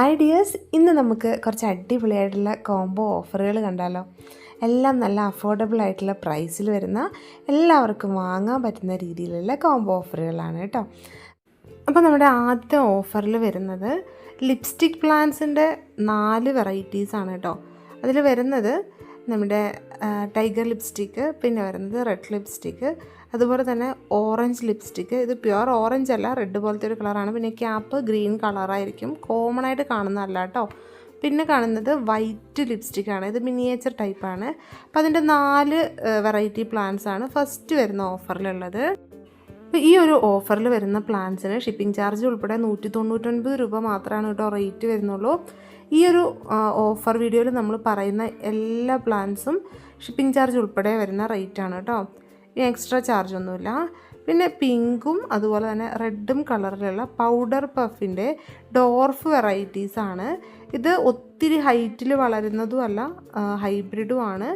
Hi dears ഇന്ന് നമുക്ക് കുറച്ച് അടിപൊളിയായിട്ടുള്ള കോംബോ ഓഫറുകൾ കണ്ടാലോ? എല്ലാം നല്ല അഫോർഡബിൾ ആയിട്ടുള്ള പ്രൈസിൽ വരുന്ന എല്ലാവർക്കും വാങ്ങാൻ പറ്റുന്ന രീതിയിലുള്ള കോംബോ ഓഫറുകളാണ് കേട്ടോ. അപ്പോൾ നമ്മുടെ ആദ്യത്തെ ഓഫറിൽ വരുന്നത് ലിപ്സ്റ്റിക് പ്ലാന്റ്സിന്റെ നാല് വെറൈറ്റീസാണ് കേട്ടോ. അതിൽ വരുന്നത് നമ്മുടെ ടൈഗർ ലിപ്സ്റ്റിക്ക് പിന്നെ വരുന്നത് റെഡ് ലിപ്സ്റ്റിക്ക് അതുപോലെ തന്നെ ഓറഞ്ച് ലിപ്സ്റ്റിക്ക് ഇത് പ്യുവർ ഓറഞ്ച് അല്ല റെഡ് പോലത്തെ ഒരു കളറാണ് പിന്നെ ക്യാപ്പ് ഗ്രീൻ കളറായിരിക്കും കോമൺ ആയിട്ട് കാണുന്നതല്ല കേട്ടോ. പിന്നെ കാണുന്നത് വൈറ്റ് ലിപ്സ്റ്റിക്കാണ് ഇത് മിനിയേച്ചർ ടൈപ്പാണ് അപ്പോൾ അതിന്റെ നാല് വെറൈറ്റി പ്ലാന്റ്സ് ആണ് ഫസ്റ്റ് വരുന്ന ഓഫറിലുള്ളത് അപ്പോൾ ഈ ഒരു ഓഫറിൽ വരുന്ന പ്ലാൻസിന് ഷിപ്പിംഗ് ചാർജ് ഉൾപ്പെടെ നൂറ്റി തൊണ്ണൂറ്റൊൻപത് രൂപ മാത്രമാണ് കേട്ടോ റേറ്റ് വരുന്നുള്ളൂ. ഈ ഒരു ഓഫർ വീഡിയോയിൽ നമ്മൾ പറയുന്ന എല്ലാ പ്ലാൻസും ഷിപ്പിംഗ് ചാർജ് ഉൾപ്പെടെ വരുന്ന റേറ്റാണ് കേട്ടോ. ഇനി എക്സ്ട്രാ ചാർജ് ഒന്നുമില്ല. പിന്നെ പിങ്കും അതുപോലെ തന്നെ റെഡും കളറിലുള്ള പൗഡർ പഫിന്റെ ഡോർഫ് വെറൈറ്റീസ് ആണ്. ഇത് ഒത്തിരി ഹൈറ്റിൽ വളരുന്നതുമല്ല ഹൈബ്രിഡുമാണ്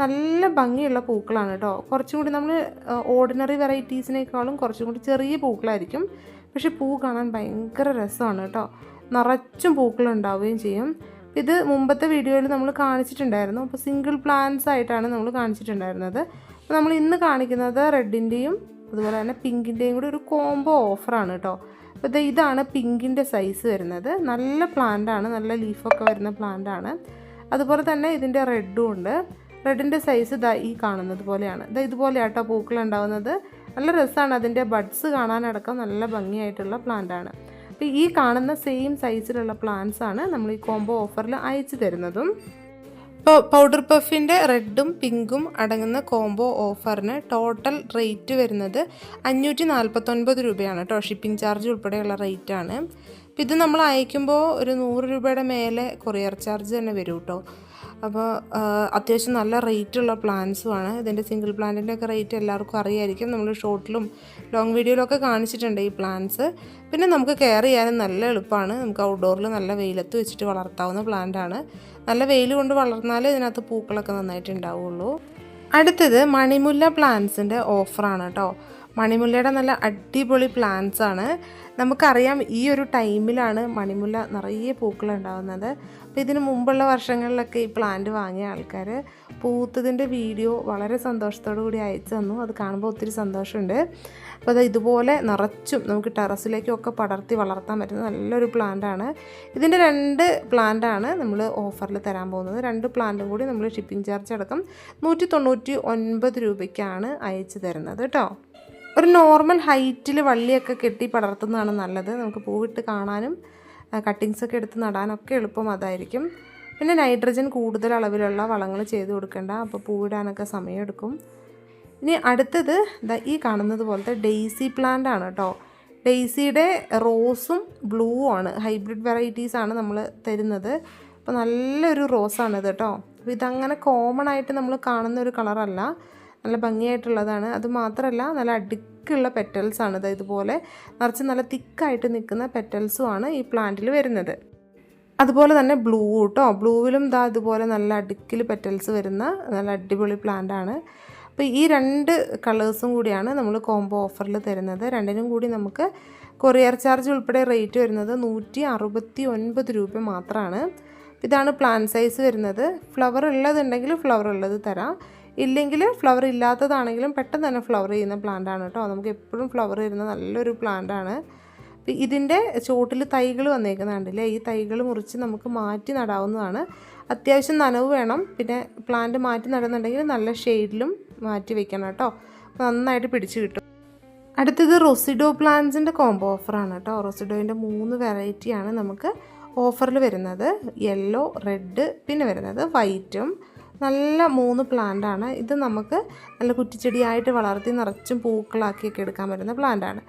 നല്ല ഭംഗിയുള്ള പൂക്കളാണ് കേട്ടോ. കുറച്ചും കൂടി നമ്മൾ ഓർഡിനറി വെറൈറ്റീസിനേക്കാളും കുറച്ചും കൂടി ചെറിയ പൂക്കളായിരിക്കും. പക്ഷെ പൂ കാണാൻ ഭയങ്കര രസമാണ് കേട്ടോ. നിറച്ചും പൂക്കൾ ഉണ്ടാവുകയും ചെയ്യും. ഇത് മുമ്പത്തെ വീഡിയോയിൽ നമ്മൾ കാണിച്ചിട്ടുണ്ടായിരുന്നു. അപ്പോൾ സിംഗിൾ പ്ലാന്റ്സ് ആയിട്ടാണ് നമ്മൾ കാണിച്ചിട്ടുണ്ടായിരുന്നത്. നമ്മൾ ഇന്ന് കാണിക്കുന്നത് റെഡിന്റെയും അതുപോലെ തന്നെ പിങ്കിന്റെയും കൂടി ഒരു കോംബോ ഓഫറാണ് കേട്ടോ. അപ്പോൾ ഇത് ഇതാണ് പിങ്കിന്റെ സൈസ് വരുന്നത്. നല്ല പ്ലാന്റാണ് നല്ല ലീഫൊക്കെ വരുന്ന പ്ലാന്റാണ് അതുപോലെ തന്നെ ഇതിന്റെ റെഡും ഉണ്ട്. റെഡിന്റെ സൈസ് ഇതാ ഈ കാണുന്നത് പോലെയാണ്. ഇതാ ഇതുപോലെയാട്ടോ പൂക്കൾ ഉണ്ടാകുന്നത് നല്ല രസമാണ് അതിന്റെ ബഡ്സ് കാണാനടക്കം നല്ല ഭംഗിയായിട്ടുള്ള പ്ലാന്റാണ് അപ്പോൾ ഈ കാണുന്ന സെയിം സൈസിലുള്ള പ്ലാന്റ്സാണ് നമ്മൾ ഈ കോംബോ ഓഫറിൽ അയച്ചു തരുന്നതും. ഇപ്പോൾ പൗഡർ പഫിന്റെ റെഡും പിങ്കും അടങ്ങുന്ന കോംബോ ഓഫറിന് ടോട്ടൽ റേറ്റ് വരുന്നത് അഞ്ഞൂറ്റി നാൽപ്പത്തൊൻപത് രൂപയാണ്. കേട്ടോ ഷിപ്പിംഗ് ചാർജ് ഉൾപ്പെടെയുള്ള റേറ്റാണ് ഇത് നമ്മൾ അയക്കുമ്പോൾ ഒരു നൂറ് രൂപയുടെ മേലെ കൊറിയർ ചാർജ് തന്നെ വരും കേട്ടോ. അപ്പോൾ അത്യാവശ്യം നല്ല റേറ്റുള്ള പ്ലാൻസുമാണ് ഇതിന്റെ സിംഗിൾ പ്ലാന്റിന്റെ ഒക്കെ റേറ്റ് എല്ലാവർക്കും അറിയായിരിക്കും. നമ്മൾ ഷോർട്ടിലും ലോങ് വീഡിയോയിലൊക്കെ കാണിച്ചിട്ടുണ്ട് ഈ പ്ലാൻസ് പിന്നെ നമുക്ക് കെയർ ചെയ്യാനും നല്ല എളുപ്പമാണ്. നമുക്ക് ഔട്ട്ഡോറിൽ നല്ല വെയിലത്ത് വെച്ചിട്ട് വളർത്താവുന്ന പ്ലാന്റാണ് നല്ല വെയിൽ കൊണ്ട് വളർന്നാലേ ഇതിനകത്ത് പൂക്കളൊക്കെ നന്നായിട്ട് ഉണ്ടാവുള്ളൂ. അടുത്തത് മണിമുല്ല പ്ലാന്റ്സിന്റെ ഓഫറാണ് കേട്ടോ മണിമുല്ലയുടെ നല്ല അടിപൊളി പ്ലാന്റ്സ് ആണ്. നമുക്കറിയാം ഈ ഒരു ടൈമിലാണ് മണിമുല്ല നിറയെ പൂക്കൾ ഉണ്ടാകുന്നത് അപ്പോൾ ഇതിന് മുമ്പുള്ള വർഷങ്ങളിലൊക്കെ ഈ പ്ലാന്റ് വാങ്ങിയ ആൾക്കാർ പൂത്തതിന്റെ വീഡിയോ വളരെ സന്തോഷത്തോടു കൂടി അയച്ചു തന്നു. അത് കാണുമ്പോൾ ഒത്തിരി സന്തോഷമുണ്ട്. അപ്പോൾ അത് ഇതുപോലെ നിറച്ചും നമുക്ക് ടെറസിലേക്കൊക്കെ പടർത്തി വളർത്താൻ പറ്റുന്ന നല്ലൊരു പ്ലാന്റാണ് ഇതിന്റെ രണ്ട് പ്ലാന്റാണ് നമ്മൾ ഓഫറിൽ തരാൻ പോകുന്നത്. രണ്ട് പ്ലാന്റും കൂടി നമ്മൾ ഷിപ്പിംഗ് ചാർജ് അടക്കം നൂറ്റി തൊണ്ണൂറ്റി ഒൻപത് രൂപയ്ക്കാണ് അയച്ചു തരുന്നത് കേട്ടോ ഒരു നോർമൽ ഹൈറ്റിൽ വള്ളിയൊക്കെ കെട്ടി പടർത്തുന്നതാണ് നല്ലത്. നമുക്ക് പൂവിട്ട് കാണാനും കട്ടിങ്സ് ഒക്കെ എടുത്ത് നടാനൊക്കെ എളുപ്പം അതായിരിക്കും. പിന്നെ നൈട്രജൻ കൂടുതൽ അളവിലുള്ള വളങ്ങൾ ചെയ്ത് കൊടുക്കേണ്ട. അപ്പോൾ പൂവിടാനൊക്കെ സമയമെടുക്കും. ഇനി അടുത്തത് ഈ കാണുന്നത് പോലത്തെ ഡെയ്സി പ്ലാന്റ് ആണ് കേട്ടോ ഡെയ്സിയുടെ റോസും ബ്ലൂ ആണ്. ഹൈബ്രിഡ് വെറൈറ്റീസ് ആണ് നമ്മൾ തരുന്നത്. അപ്പോൾ നല്ലൊരു റോസാണിത് കേട്ടോ അപ്പോൾ ഇതങ്ങനെ കോമൺ ആയിട്ട് നമ്മൾ കാണുന്ന ഒരു കളറല്ല നല്ല ഭംഗിയായിട്ടുള്ളതാണ്. അത് മാത്രമല്ല നല്ല അടുക്കുള്ള പെറ്റൽസാണ് ഇത് ഇതുപോലെ നിറച്ച് നല്ല തിക്കായിട്ട് നിൽക്കുന്ന പെറ്റൽസും ആണ് ഈ പ്ലാന്റിൽ വരുന്നത്. അതുപോലെ തന്നെ ബ്ലൂ കേട്ടോ ബ്ലൂവിലും ദാ ഇതുപോലെ നല്ല അടുക്കിൽ പെറ്റൽസ് വരുന്ന നല്ല അടിപൊളി പ്ലാന്റാണ് അപ്പോൾ ഈ രണ്ട് കളേഴ്സും കൂടിയാണ് നമ്മൾ കോംബോ ഓഫറിൽ തരുന്നത്. രണ്ടിനും കൂടി നമുക്ക് കൊറിയർ ചാർജ് ഉൾപ്പെടെ റേറ്റ് വരുന്നത് നൂറ്റി അറുപത്തി ഒൻപത് രൂപ മാത്രമാണ് ഇതാണ് പ്ലാൻ സൈസ് വരുന്നത്. ഫ്ലവർ ഉള്ളതുണ്ടെങ്കിൽ ഫ്ലവർ ഉള്ളത് തരാം. ഇല്ലെങ്കിൽ ഫ്ലവർ ഇല്ലാത്തതാണെങ്കിലും പെട്ടെന്ന് തന്നെ ഫ്ലവർ ചെയ്യുന്ന പ്ലാന്റ് ആണ് കേട്ടോ. നമുക്ക് എപ്പോഴും ഫ്ലവർ വരുന്ന നല്ലൊരു പ്ലാന്റ് ആണ്. ഇതിന്റെ ചോട്ടിൽ തൈകൾ വന്നേക്കുന്നുണ്ടല്ലേ ഈ തൈകൾ മുറിച്ച് നമുക്ക് മാറ്റി നടാവുന്നതാണ്. അത്യാവശ്യം നനവ് വേണം. പിന്നെ പ്ലാന്റ് മാറ്റി നടുന്നുണ്ടെങ്കിൽ നല്ല ഷെയ്ഡിലും മാറ്റി വെക്കണം കേട്ടോ. നന്നായിട്ട് പിടിച്ചു കിട്ടും. അടുത്തത് റൊസിഡോ പ്ലാന്റ്സിന്റെ കോംബോ ഓഫറാണ് കേട്ടോ. റൊസിഡോയിന്റെ മൂന്ന് വെറൈറ്റിയാണ് നമുക്ക് ഓഫറിൽ വരുന്നത്. യെല്ലോ റെഡ് പിന്നെ വരുന്നത് വൈറ്റും നല്ല മൂന്ന് പ്ലാന്റ് ആണ്. ഇത് നമുക്ക് നല്ല കുറ്റിച്ചെടിയായിട്ട് വളർത്തി നിറച്ചും പൂക്കളാക്കിയൊക്കെ എടുക്കാൻ പറ്റുന്ന പ്ലാന്റ് ആണ്.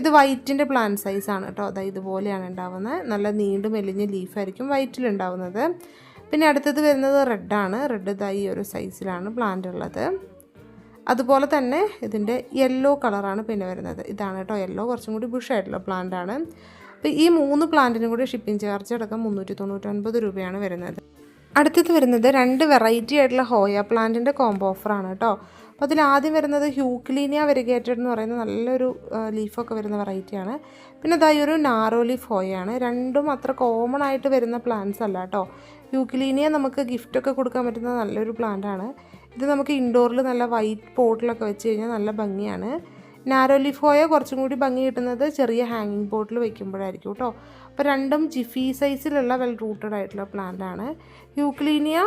ഇത് വൈറ്റിന്റെ പ്ലാന്റ് സൈസാണ് കേട്ടോ അതായത് ഇതുപോലെയാണ് ഉണ്ടാവുന്നത്. നല്ല നീണ്ടു മെലിഞ്ഞ ലീഫായിരിക്കും വൈറ്റിലുണ്ടാവുന്നത് പിന്നെ അടുത്തത് വരുന്നത് റെഡാണ് റെഡ് ഇതാ ഈ ഒരു സൈസിലാണ് പ്ലാന്റ് ഉള്ളത്. അതുപോലെ തന്നെ ഇതിന്റെ യെല്ലോ കളറാണ് പിന്നെ വരുന്നത്. ഇതാണ് കേട്ടോ യെല്ലോ കുറച്ചും കൂടി ബുഷായിട്ടുള്ള പ്ലാന്റ് ആണ്. അപ്പോൾ ഈ മൂന്ന് പ്ലാന്റിനും കൂടി ഷിപ്പിംഗ് ചാർജ് അടക്കം മുന്നൂറ്റി തൊണ്ണൂറ്റൊൻപത് രൂപയാണ് വരുന്നത്. അടുത്തത് വരുന്നത് രണ്ട് വെറൈറ്റി ആയിട്ടുള്ള ഹോയ പ്ലാന്റിന്റെ കോംബോ ഓഫറാണ് കേട്ടോ. അപ്പോൾ അതിൽ ആദ്യം വരുന്നത് ഹ്യൂക്ലീനിയ വെരിഗേറ്റഡ് എന്ന് പറയുന്ന നല്ലൊരു ലീഫൊക്കെ വരുന്ന വെറൈറ്റിയാണ് പിന്നെ അതായി ഒരു നാരോ ലീഫ് ഹോയാണ് രണ്ടും അത്ര കോമൺ ആയിട്ട് വരുന്ന പ്ലാന്റ്സ് അല്ല കേട്ടോ. ഹ്യൂക്ലീനിയ നമുക്ക് ഗിഫ്റ്റൊക്കെ കൊടുക്കാൻ പറ്റുന്ന നല്ലൊരു പ്ലാന്റാണ് ഇത് നമുക്ക് ഇൻഡോറിൽ നല്ല വൈറ്റ് പോട്ടിലൊക്കെ വെച്ച് കഴിഞ്ഞാൽ നല്ല ഭംഗിയാണ്. നാരോ ലീഫ് ഹോയ കുറച്ചും കൂടി ഭംഗി കിട്ടുന്നത് ചെറിയ ഹാങ്ങിങ് പോട്ടിൽ വയ്ക്കുമ്പോഴായിരിക്കും കേട്ടോ. അപ്പോൾ രണ്ടും ജിഫി സൈസിലുള്ള വെൽ റൂട്ടഡ് ആയിട്ടുള്ള പ്ലാന്റ് ആണ്. യൂക്ലീനിയ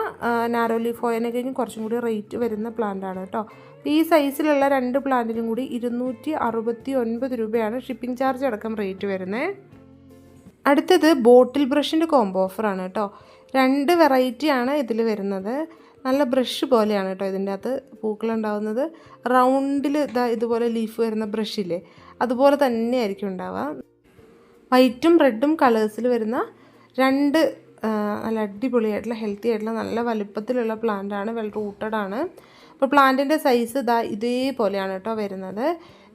നാരോ ലീഫ് ഹോയനെ കഴിഞ്ഞ് കുറച്ചും കൂടി റേറ്റ് വരുന്ന പ്ലാന്റ് ആണ് കേട്ടോ. ഈ സൈസിലുള്ള രണ്ട് പ്ലാന്റിനും കൂടി ഇരുന്നൂറ്റി അറുപത്തി ഒൻപത് രൂപയാണ് ഷിപ്പിംഗ് ചാർജ് അടക്കം റേറ്റ് വരുന്നത് അടുത്തത് ബോട്ടിൽ ബ്രഷിന്റെ കോംബോ ആണ് കേട്ടോ. രണ്ട് വെറൈറ്റി ആണ് ഇതിൽ വരുന്നത്. നല്ല ബ്രഷ് പോലെയാണ് കേട്ടോ ഇതിന്റെ അകത്ത് പൂക്കളുണ്ടാവുന്നത് റൗണ്ടിൽ ഇതാ ഇതുപോലെ ലീഫ് വരുന്ന ബ്രഷില്ലേ അതുപോലെ തന്നെയായിരിക്കും ഉണ്ടാവുക. വൈറ്റും റെഡും കളേഴ്സിൽ വരുന്ന രണ്ട് നല്ല അടിപൊളിയായിട്ടുള്ള ഹെൽത്തി ആയിട്ടുള്ള നല്ല വലുപ്പത്തിലുള്ള പ്ലാന്റാണ് വെൽ റൂട്ടഡ് ആണ്. അപ്പോൾ പ്ലാന്റിന്റെ സൈസ് ഇതാ ഇതേപോലെയാണ് കേട്ടോ വരുന്നത്.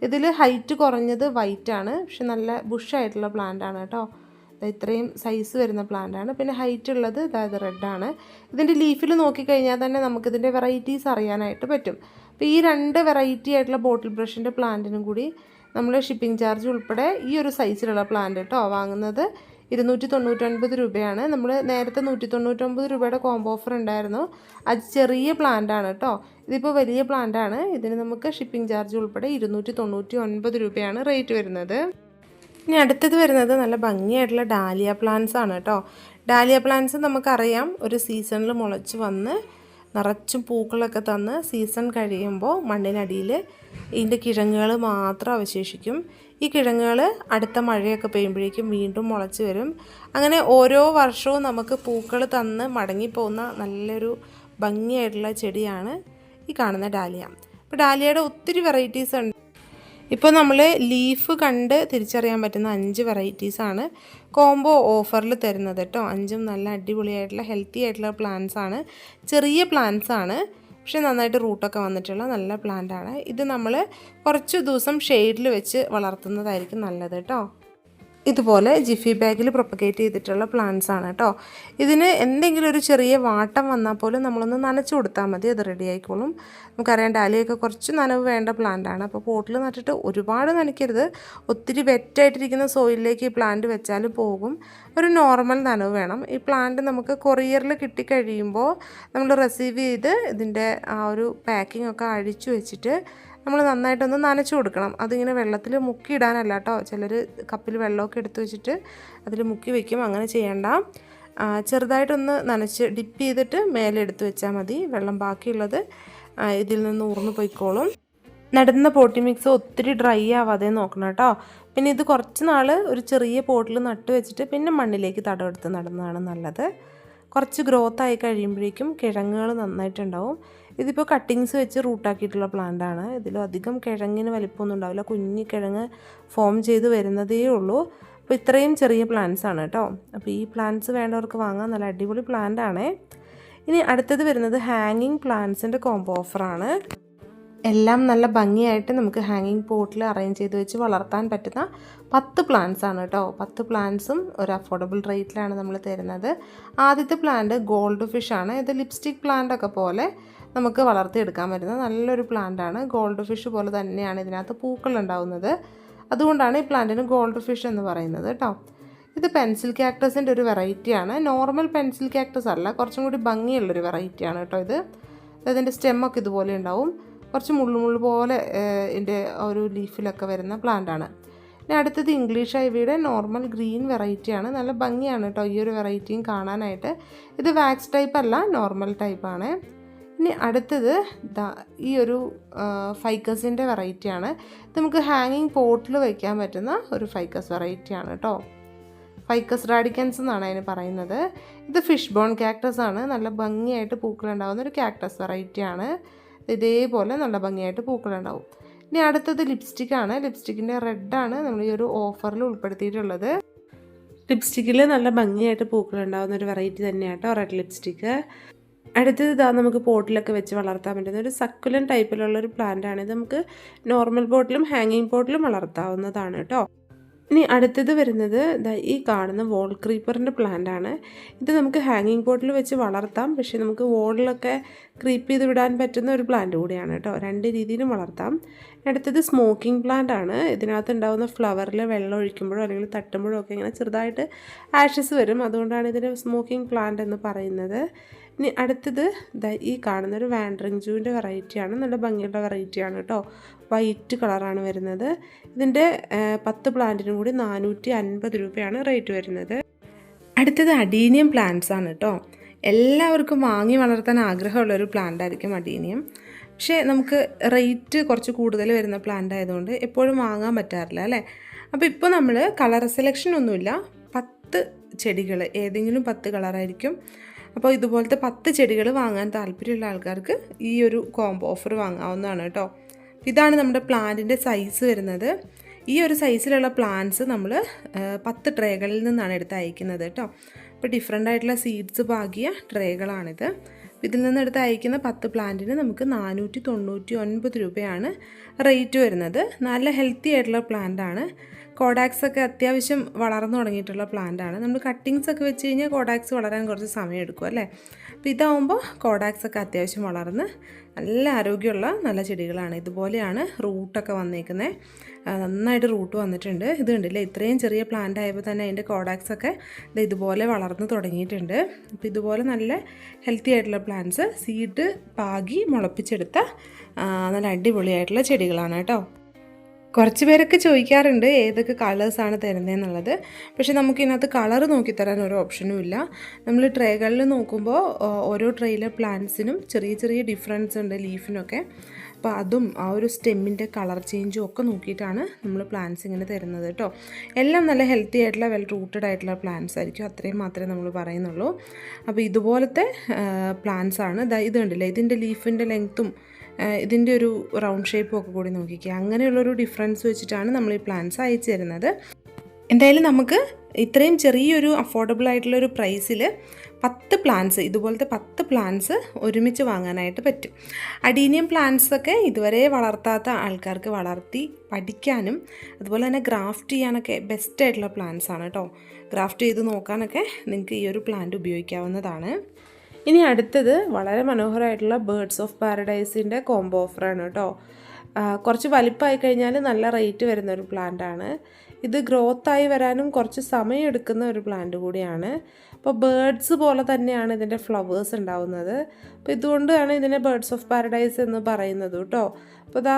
ഇതിൽ ഹൈറ്റ് കുറഞ്ഞത് വൈറ്റ് ആണ് പക്ഷെ നല്ല ബുഷായിട്ടുള്ള പ്ലാന്റ് ആണ് കേട്ടോ. ഇത്രയും സൈസ് വരുന്ന പ്ലാന്റ് ആണ്. പിന്നെ ഹൈറ്റ് ഉള്ളത് അതായത് റെഡാണ് ഇതിന്റെ ലീഫിൽ നോക്കിക്കഴിഞ്ഞാൽ തന്നെ നമുക്കിതിന്റെ വെറൈറ്റീസ് അറിയാനായിട്ട് പറ്റും. അപ്പോൾ ഈ രണ്ട് വെറൈറ്റി ആയിട്ടുള്ള ബോട്ടിൽ ബ്രഷിന്റെ പ്ലാന്റിനും കൂടി നമ്മൾ ഷിപ്പിംഗ് ചാർജ് ഉൾപ്പെടെ ഈ ഒരു സൈസിലുള്ള പ്ലാന്റ് കേട്ടോ വാങ്ങുന്നത് ഇരുന്നൂറ്റി തൊണ്ണൂറ്റൊൻപത് രൂപയാണ്. നമ്മൾ നേരത്തെ നൂറ്റി തൊണ്ണൂറ്റൊമ്പത് രൂപയുടെ കോംബോ ഓഫർ ഉണ്ടായിരുന്നു. അത് ചെറിയ പ്ലാന്റ് ആണ് കേട്ടോ ഇതിപ്പോൾ വലിയ പ്ലാന്റ് ആണ്. ഇതിന് നമുക്ക് ഷിപ്പിംഗ് ചാർജ് ഉൾപ്പെടെ ഇരുന്നൂറ്റി തൊണ്ണൂറ്റി ഒൻപത് രൂപയാണ് റേറ്റ് വരുന്നത്. ഇനി അടുത്തത് വരുന്നത് നല്ല ഭംഗിയായിട്ടുള്ള ഡാലിയ പ്ലാന്റ്സ് ആണ് കേട്ടോ ഡാലിയ പ്ലാന്റ്സ് നമുക്കറിയാം. ഒരു സീസണിൽ മുളച്ച് വന്ന് നിറച്ചും പൂക്കളൊക്കെ തന്ന് സീസൺ കഴിയുമ്പോൾ മണ്ണിനടിയിൽ ഇതിന്റെ കിഴങ്ങുകൾ മാത്രം അവശേഷിക്കും. ഈ കിഴങ്ങുകൾ അടുത്ത മഴയൊക്കെ പെയ്യുമ്പോഴേക്കും വീണ്ടും മുളച്ച് വരും. അങ്ങനെ ഓരോ വർഷവും നമുക്ക് പൂക്കൾ തന്ന് മടങ്ങിപ്പോകുന്ന നല്ലൊരു ഭംഗിയായിട്ടുള്ള ചെടിയാണ് ഈ കാണുന്ന ഡാലിയ. അപ്പോൾ ഡാലിയയുടെ ഒത്തിരി വെറൈറ്റീസ് ഉണ്ട്. ഇപ്പോൾ നമ്മൾ ലീഫ് കണ്ട് തിരിച്ചറിയാൻ പറ്റുന്ന അഞ്ച് വെറൈറ്റീസാണ് കോംബോ ഓഫറിൽ തരുന്നത് കേട്ടോ. അഞ്ചും നല്ല അടിപൊളിയായിട്ടുള്ള ഹെൽത്തി ആയിട്ടുള്ള പ്ലാന്റ്സ് ആണ്. ചെറിയ പ്ലാന്റ്സ് ആണ്. പക്ഷേ നന്നായിട്ട് റൂട്ടൊക്കെ വന്നിട്ടുള്ള നല്ല പ്ലാന്റ് ആണ്. ഇത് നമ്മൾ കുറച്ച് ദിവസം ഷെയ്ഡിൽ വെച്ച് വളർത്തുന്നതായിരിക്കും നല്ലത് കേട്ടോ. ഇതുപോലെ ജിഫി ബാഗിൽ പ്രൊപ്പഗേറ്റ് ചെയ്തിട്ടുള്ള പ്ലാന്റ്സ് ആണ് കേട്ടോ. ഇതിന് എന്തെങ്കിലും ഒരു ചെറിയ വാട്ടം വന്നാൽ പോലും നമ്മളൊന്ന് നനച്ചു കൊടുത്താൽ മതി അത് റെഡി ആയിക്കോളും. നമുക്കറിയാം ഡാലിയൊക്കെ കുറച്ച് നനവ് വേണ്ട പ്ലാന്റ് ആണ്. അപ്പോൾ പോട്ടിൽ നട്ടിട്ട് ഒരുപാട് നനയ്ക്കരുത്. ഒത്തിരി വെറ്റായിട്ടിരിക്കുന്ന സോയിലിലേക്ക് ഈ പ്ലാന്റ് വെച്ചാൽ പോകും. ഒരു നോർമൽ നനവ് വേണം. ഈ പ്ലാന്റ് നമുക്ക് കൊറിയറിൽ കിട്ടിക്കഴിയുമ്പോൾ നമ്മൾ റിസീവ് ചെയ്ത് ഇതിന്റെ ആ ഒരു പാക്കിംഗ് ഒക്കെ അഴിച്ചു വെച്ചിട്ട് നമ്മൾ നന്നായിട്ടൊന്ന് നനച്ചു കൊടുക്കണം. അതിങ്ങനെ വെള്ളത്തിൽ മുക്കി ഇടാനല്ല കേട്ടോ. ചിലർ കപ്പിൽ വെള്ളമൊക്കെ എടുത്ത് വെച്ചിട്ട് അതിൽ മുക്കി വെക്കും. അങ്ങനെ ചെയ്യണ്ട. ചെറുതായിട്ടൊന്ന് നനച്ച് ഡിപ്പ് ചെയ്തിട്ട് മേലെ എടുത്ത് വെച്ചാൽ മതി. വെള്ളം ബാക്കിയുള്ളത് ഇതിൽ നിന്ന് ഊർന്നു പോയിക്കോളും. നടുന്ന പോട്ടി മിക്സ് ഒത്തിരി ഡ്രൈ ആവാതെ നോക്കണം കേട്ടോ. പിന്നെ ഇത് കുറച്ച് നാൾ ഒരു ചെറിയ പോട്ടിൽ നട്ട് വെച്ചിട്ട് പിന്നെ മണ്ണിലേക്ക് തടമെടുത്ത് നടുന്നതാണ് നല്ലത്. കുറച്ച് ഗ്രോത്ത് ആയി കഴിയുമ്പോഴേക്കും കിഴങ്ങുകൾ നന്നായിട്ടുണ്ടാവും. ഇതിപ്പോൾ കട്ടിങ്സ് വെച്ച് റൂട്ടാക്കിയിട്ടുള്ള പ്ലാന്റ് ആണ്. ഇതിലും അധികം കിഴങ്ങിന് വലിപ്പമൊന്നും ഉണ്ടാവില്ല. കുഞ്ഞി കിഴങ്ങ് ഫോം ചെയ്ത് വരുന്നതേ ഉള്ളൂ. അപ്പോൾ ഇത്രയും ചെറിയ പ്ലാന്റ്സ് ആണ് കേട്ടോ. അപ്പോൾ ഈ പ്ലാന്റ്സ് വേണ്ടവർക്ക് വാങ്ങാൻ നല്ല അടിപൊളി പ്ലാന്റ് ആണേ. ഇനി അടുത്തത് വരുന്നത് ഹാങ്ങിങ് പ്ലാന്റ്സിന്റെ കോംബോ ഓഫറാണ് എല്ലാം നല്ല ഭംഗിയായിട്ട് നമുക്ക് ഹാങ്ങിങ് പോട്ടിൽ അറേഞ്ച് ചെയ്ത് വെച്ച് വളർത്താൻ പറ്റുന്ന പത്ത് പ്ലാന്റ്സ് ആണ് കേട്ടോ. പത്ത് പ്ലാന്റ്സും ഒരു അഫോർഡബിൾ റേറ്റിലാണ് നമ്മൾ തരുന്നത്. ആദ്യത്തെ പ്ലാന്റ് ഗോൾഡ് ഫിഷ് ആണ്. ഇത് ലിപ്സ്റ്റിക് പ്ലാന്റ് ഒക്കെ പോലെ നമുക്ക് വളർത്തിയെടുക്കാൻ പറ്റുന്ന നല്ലൊരു പ്ലാന്റാണ് ഗോൾഡ് ഫിഷ് പോലെ തന്നെയാണ് ഇതിനകത്ത് പൂക്കൾ ഉണ്ടാവുന്നത്. അതുകൊണ്ടാണ് ഈ പ്ലാന്റിന് ഗോൾഡ് ഫിഷ് എന്ന് പറയുന്നത് കേട്ടോ ഇത് പെൻസിൽ ക്യാക്ടസിന്റെ ഒരു വെറൈറ്റിയാണ് നോർമൽ പെൻസിൽ ക്യാക്ടസ് അല്ല കുറച്ചും കൂടി ഭംഗിയുള്ളൊരു വെറൈറ്റിയാണ് കേട്ടോ ഇത്. അതിന്റെ സ്റ്റെമ്മൊക്കെ ഇതുപോലെ ഉണ്ടാവും. കുറച്ച് മുള്ളു മുള്ളു പോലെ ഇതിന്റെ ഒരു ലീഫിലൊക്കെ വരുന്ന പ്ലാന്റാണ് ഇനി അടുത്തത് ഇംഗ്ലീഷ് ഐവിയുടെ നോർമൽ ഗ്രീൻ വെറൈറ്റിയാണ് നല്ല ഭംഗിയാണ് കേട്ടോ ഈ ഒരു വെറൈറ്റിയും കാണാനായിട്ട്. ഇത് വാക്സ് ടൈപ്പ് അല്ല നോർമൽ ടൈപ്പാണ് ഇനി അടുത്തത് ഈ ഒരു ഫൈക്കസിന്റെ വെറൈറ്റിയാണ് നമുക്ക് ഹാങ്ങിങ് പോട്ടിൽ വയ്ക്കാൻ പറ്റുന്ന ഒരു ഫൈക്കസ് വെറൈറ്റിയാണ് കേട്ടോ ഫൈക്കസ് റാഡിക്കൻസ് എന്നാണ് അതിന് പറയുന്നത്. ഇത് ഫിഷ് ബോൺ ക്യാക്ടസ് ആണ്. നല്ല ഭംഗിയായിട്ട് പൂക്കളുണ്ടാകുന്ന ഒരു ക്യാക്ടസ് വെറൈറ്റിയാണ് ഇതേപോലെ നല്ല ഭംഗിയായിട്ട് പൂക്കളുണ്ടാവും. ഇനി അടുത്തത് ലിപ്സ്റ്റിക്കാണ് ലിപ്സ്റ്റിക്കിന്റെ റെഡാണ് നമ്മൾ ഈ ഒരു ഓഫറിൽ ഉൾപ്പെടുത്തിയിട്ടുള്ളത്. ലിപ്സ്റ്റിക്കിൽ നല്ല ഭംഗിയായിട്ട് പൂക്കളുണ്ടാകുന്ന ഒരു വെറൈറ്റി തന്നെയാണ് കേട്ടോ റെഡ് ലിപ്സ്റ്റിക്ക് അടുത്തത് ഇതാ നമുക്ക് പോട്ടിലൊക്കെ വെച്ച് വളർത്താൻ പറ്റുന്ന ഒരു സക്കുലൻ ടൈപ്പിലുള്ള ഒരു പ്ലാന്റ് ആണ്. ഇത് നമുക്ക് നോർമൽ പോട്ടിലും ഹാങ്ങിങ് പോട്ടിലും വളർത്താവുന്നതാണ് കേട്ടോ. ഇനി അടുത്തത് വരുന്നത് ഈ കാണുന്ന വോൾ ക്രീപ്പറിന്റെ പ്ലാന്റ് ആണ്. ഇത് നമുക്ക് ഹാങ്ങിങ് പോട്ടിൽ വെച്ച് വളർത്താം. പക്ഷേ നമുക്ക് വോളിലൊക്കെ ക്രീപ്പ് ചെയ്ത് വിടാൻ പറ്റുന്ന ഒരു പ്ലാന്റ് കൂടിയാണ് കേട്ടോ. രണ്ട് രീതിയിലും വളർത്താം. അടുത്തത് സ്മോക്കിംഗ് പ്ലാന്റ് ആണ്. ഇതിനകത്ത് ഉണ്ടാകുന്ന ഫ്ലവറിൽ വെള്ളം ഒഴിക്കുമ്പോഴോ അല്ലെങ്കിൽ തട്ടുമ്പോഴോ ഒക്കെ ഇങ്ങനെ ചെറുതായിട്ട് ആഷസ് വരും. അതുകൊണ്ടാണ് ഇതിന് സ്മോക്കിംഗ് പ്ലാന്റ് എന്ന് പറയുന്നത്. ഇനി അടുത്തത് ഈ കാണുന്നൊരു വാൻഡറിങ് ജൂവിന്റെ വെറൈറ്റിയാണ് നല്ല ഭംഗിയുള്ള വെറൈറ്റിയാണ് കേട്ടോ വൈറ്റ് കളറാണ് വരുന്നത്. ഇതിന്റെ പത്ത് പ്ലാന്റിനും കൂടി നാനൂറ്റി അൻപത് രൂപയാണ് റേറ്റ് വരുന്നത്. അടുത്തത് അഡീനിയം പ്ലാന്റ്സ് ആണ് കേട്ടോ എല്ലാവർക്കും വാങ്ങി വളർത്താൻ ആഗ്രഹമുള്ളൊരു പ്ലാന്റ് ആയിരിക്കും അഡീനിയം പക്ഷേ നമുക്ക് റേറ്റ് കുറച്ച് കൂടുതൽ വരുന്ന പ്ലാന്റ് ആയതുകൊണ്ട് എപ്പോഴും വാങ്ങാൻ പറ്റാറില്ല അല്ലേ? അപ്പോൾ ഇപ്പോൾ നമ്മൾ കളർ സെലക്ഷൻ ഒന്നുമില്ല. പത്ത് ചെടികൾ ഏതെങ്കിലും പത്ത് കളറായിരിക്കും അപ്പോൾ ഇതുപോലത്തെ പത്ത് ചെടികൾ വാങ്ങാൻ താല്പര്യമുള്ള ആൾക്കാർക്ക് ഈ ഒരു കോംബോ ഓഫർ വാങ്ങാവുന്നതാണ് കേട്ടോ. ഇതാണ് നമ്മുടെ പ്ലാന്റിന്റെ സൈസ് വരുന്നത്. ഈ ഒരു സൈസിലുള്ള പ്ലാന്റ്സ് നമ്മൾ പത്ത് ട്രേകളിൽ നിന്നാണ് എടുത്ത് അയക്കുന്നത് കേട്ടോ. അപ്പോൾ ഡിഫറെന്റ് ആയിട്ടുള്ള സീഡ്സ് പാകിയ ട്രേകളാണിത് ഇതിൽ നിന്ന് എടുത്ത് അയക്കുന്ന പത്ത് പ്ലാന്റിന് നമുക്ക് നാനൂറ്റി തൊണ്ണൂറ്റി ഒൻപത് രൂപയാണ് റേറ്റ് വരുന്നത്. നല്ല ഹെൽത്തി ആയിട്ടുള്ള പ്ലാന്റ് ആണ്. കോഡാക്സ് ഒക്കെ അത്യാവശ്യം വളർന്നു തുടങ്ങിയിട്ടുള്ള പ്ലാന്റ് ആണ്. നമ്മൾ കട്ടിങ്സ് ഒക്കെ വെച്ച് കഴിഞ്ഞാൽ കോഡാക്സ് വളരാൻ കുറച്ച് സമയം എടുക്കും അല്ലേ? അപ്പോൾ ഇതാവുമ്പോൾ കോഡാക്സ് ഒക്കെ അത്യാവശ്യം വളർന്ന് നല്ല ആരോഗ്യമുള്ള നല്ല ചെടികളാണ്. ഇതുപോലെയാണ് റൂട്ടൊക്കെ വന്നേക്കുന്നത് നന്നായിട്ട് റൂട്ട് വന്നിട്ടുണ്ട്. ഇത് കണ്ടില്ലേ? ഇത്രയും ചെറിയ പ്ലാന്റ് ആയപ്പോൾ തന്നെ അതിന്റെ കോഡാക്സ് ഒക്കെ ഇത് ഇതുപോലെ വളർന്നു തുടങ്ങിയിട്ടുണ്ട്. അപ്പോൾ ഇതുപോലെ നല്ല ഹെൽത്തി ആയിട്ടുള്ള പ്ലാന്റ്സ് സീഡ് പാകി മുളപ്പിച്ചെടുത്ത നല്ല അടിപൊളിയായിട്ടുള്ള ചെടികളാണ് കേട്ടോ. കുറച്ച് പേരൊക്കെ ചോദിക്കാറുണ്ട് ഏതൊക്കെ കളേഴ്സാണ് തരുന്നതെന്നുള്ളത് പക്ഷേ നമുക്ക് ഇതിനകത്ത് കളർ നോക്കി തരാൻ ഒരു ഓപ്ഷനും ഇല്ല നമ്മൾ ട്രേകളിൽ നോക്കുമ്പോൾ ഓരോ ട്രേയിലെ പ്ലാന്റ്സിനും ചെറിയ ചെറിയ ഡിഫറൻസ് ഉണ്ട് ലീഫിനൊക്കെ അപ്പോൾ അതും ആ ഒരു സ്റ്റെമ്മിന്റെ കളർ ചേഞ്ചും ഒക്കെ നോക്കിയിട്ടാണ് നമ്മൾ പ്ലാന്റ്സ് ഇങ്ങനെ തരുന്നത് കേട്ടോ എല്ലാം നല്ല ഹെൽത്തി ആയിട്ടുള്ള വെൽ റൂട്ടഡ് ആയിട്ടുള്ള പ്ലാന്റ്സ് ആയിരിക്കും. അത്രയും മാത്രമേ നമ്മൾ പറയുന്നുള്ളൂ. അപ്പോൾ ഇതുപോലത്തെ പ്ലാന്റ്സ് ആണ്. ഇത് കണ്ടില്ലേ? ഇതിന്റെ ലീഫിന്റെ ലെങ്ത്തും ഇതിന്റെ ഒരു റൗണ്ട് ഷേപ്പും ഒക്കെ കൂടി നോക്കിക്കുക അങ്ങനെയുള്ളൊരു ഡിഫറൻസ് വെച്ചിട്ടാണ് നമ്മൾ ഈ പ്ലാന്റ്സ് അയച്ചു തരുന്നത്. എന്തായാലും നമുക്ക് ഇത്രയും ചെറിയൊരു അഫോർഡബിൾ ആയിട്ടുള്ള ഒരു പ്രൈസിൽ പത്ത് പ്ലാന്റ്സ് ഇതുപോലത്തെ പത്ത് പ്ലാന്റ്സ് ഒരുമിച്ച് വാങ്ങാനായിട്ട് പറ്റും. അഡീനിയം പ്ലാൻസൊക്കെ ഇതുവരെ വളർത്താത്ത ആൾക്കാർക്ക് വളർത്തി പഠിക്കാനും അതുപോലെ തന്നെ ഗ്രാഫ്റ്റ് ചെയ്യാനൊക്കെ ബെസ്റ്റ് ആയിട്ടുള്ള പ്ലാൻസാണ് കേട്ടോ ഗ്രാഫ്റ്റ് ചെയ്ത് നോക്കാനൊക്കെ നിങ്ങൾക്ക് ഈ ഒരു പ്ലാന്റ് ഉപയോഗിക്കാവുന്നതാണ്. ഇനി അടുത്തത് വളരെ മനോഹരമായിട്ടുള്ള ബേർഡ്സ് ഓഫ് പാരഡൈസിന്റെ കോംബോ ഓഫറാണ് കേട്ടോ. കുറച്ച് വലിപ്പമായി കഴിഞ്ഞാൽ നല്ല റേറ്റ് വരുന്ന ഒരു പ്ലാന്റ് ആണ്. ഇത് ഗ്രോത്തായി വരാനും കുറച്ച് സമയം എടുക്കുന്ന ഒരു പ്ലാന്റ് കൂടിയാണ്. അപ്പോൾ ബേർഡ്സ് പോലെ തന്നെയാണ് ഇതിന്റെ ഫ്ലവേഴ്സ് ഉണ്ടാവുന്നത്. അപ്പോൾ ഇതുകൊണ്ടാണ് ഇതിനെ ബേർഡ്സ് ഓഫ് പാരഡൈസ് എന്ന് പറയുന്നത് കേട്ടോ. അപ്പോൾ ഇതാ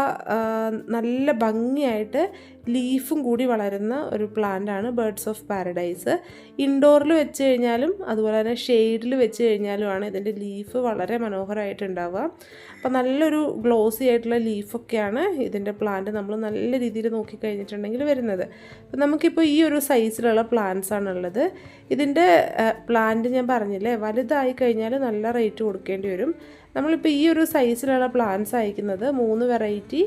നല്ല ഭംഗിയായിട്ട് ലീഫും കൂടി വളരുന്ന ഒരു പ്ലാന്റാണ് ബേർഡ്സ് ഓഫ് പാരഡൈസ്. ഇൻഡോറിൽ വെച്ച് കഴിഞ്ഞാലും അതുപോലെ തന്നെ ഷെയ്ഡിൽ വെച്ച് കഴിഞ്ഞാലുമാണ് ഇതിന്റെ ലീഫ് വളരെ മനോഹരമായിട്ടുണ്ടാവുക. അപ്പോൾ നല്ലൊരു ഗ്ലോസി ആയിട്ടുള്ള ലീഫൊക്കെയാണ് ഇതിന്റെ പ്ലാന്റ് നമ്മൾ നല്ല രീതിയിൽ നോക്കിക്കഴിഞ്ഞിട്ടുണ്ടെങ്കിൽ വരുന്നത്. അപ്പോൾ നമുക്കിപ്പോൾ ഈ ഒരു സൈസിലുള്ള പ്ലാന്റ്സ് ആണുള്ളത്. ഇതിന്റെ പ്ലാന്റ് ഞാൻ പറഞ്ഞില്ലേ വലുതായി കഴിഞ്ഞാൽ നല്ല റേറ്റ് കൊടുക്കേണ്ടി വരും. നമ്മളിപ്പോൾ ഈ ഒരു സൈസിലുള്ള പ്ലാന്റ്സ് അയക്കുന്നത് മൂന്ന് വെറൈറ്റി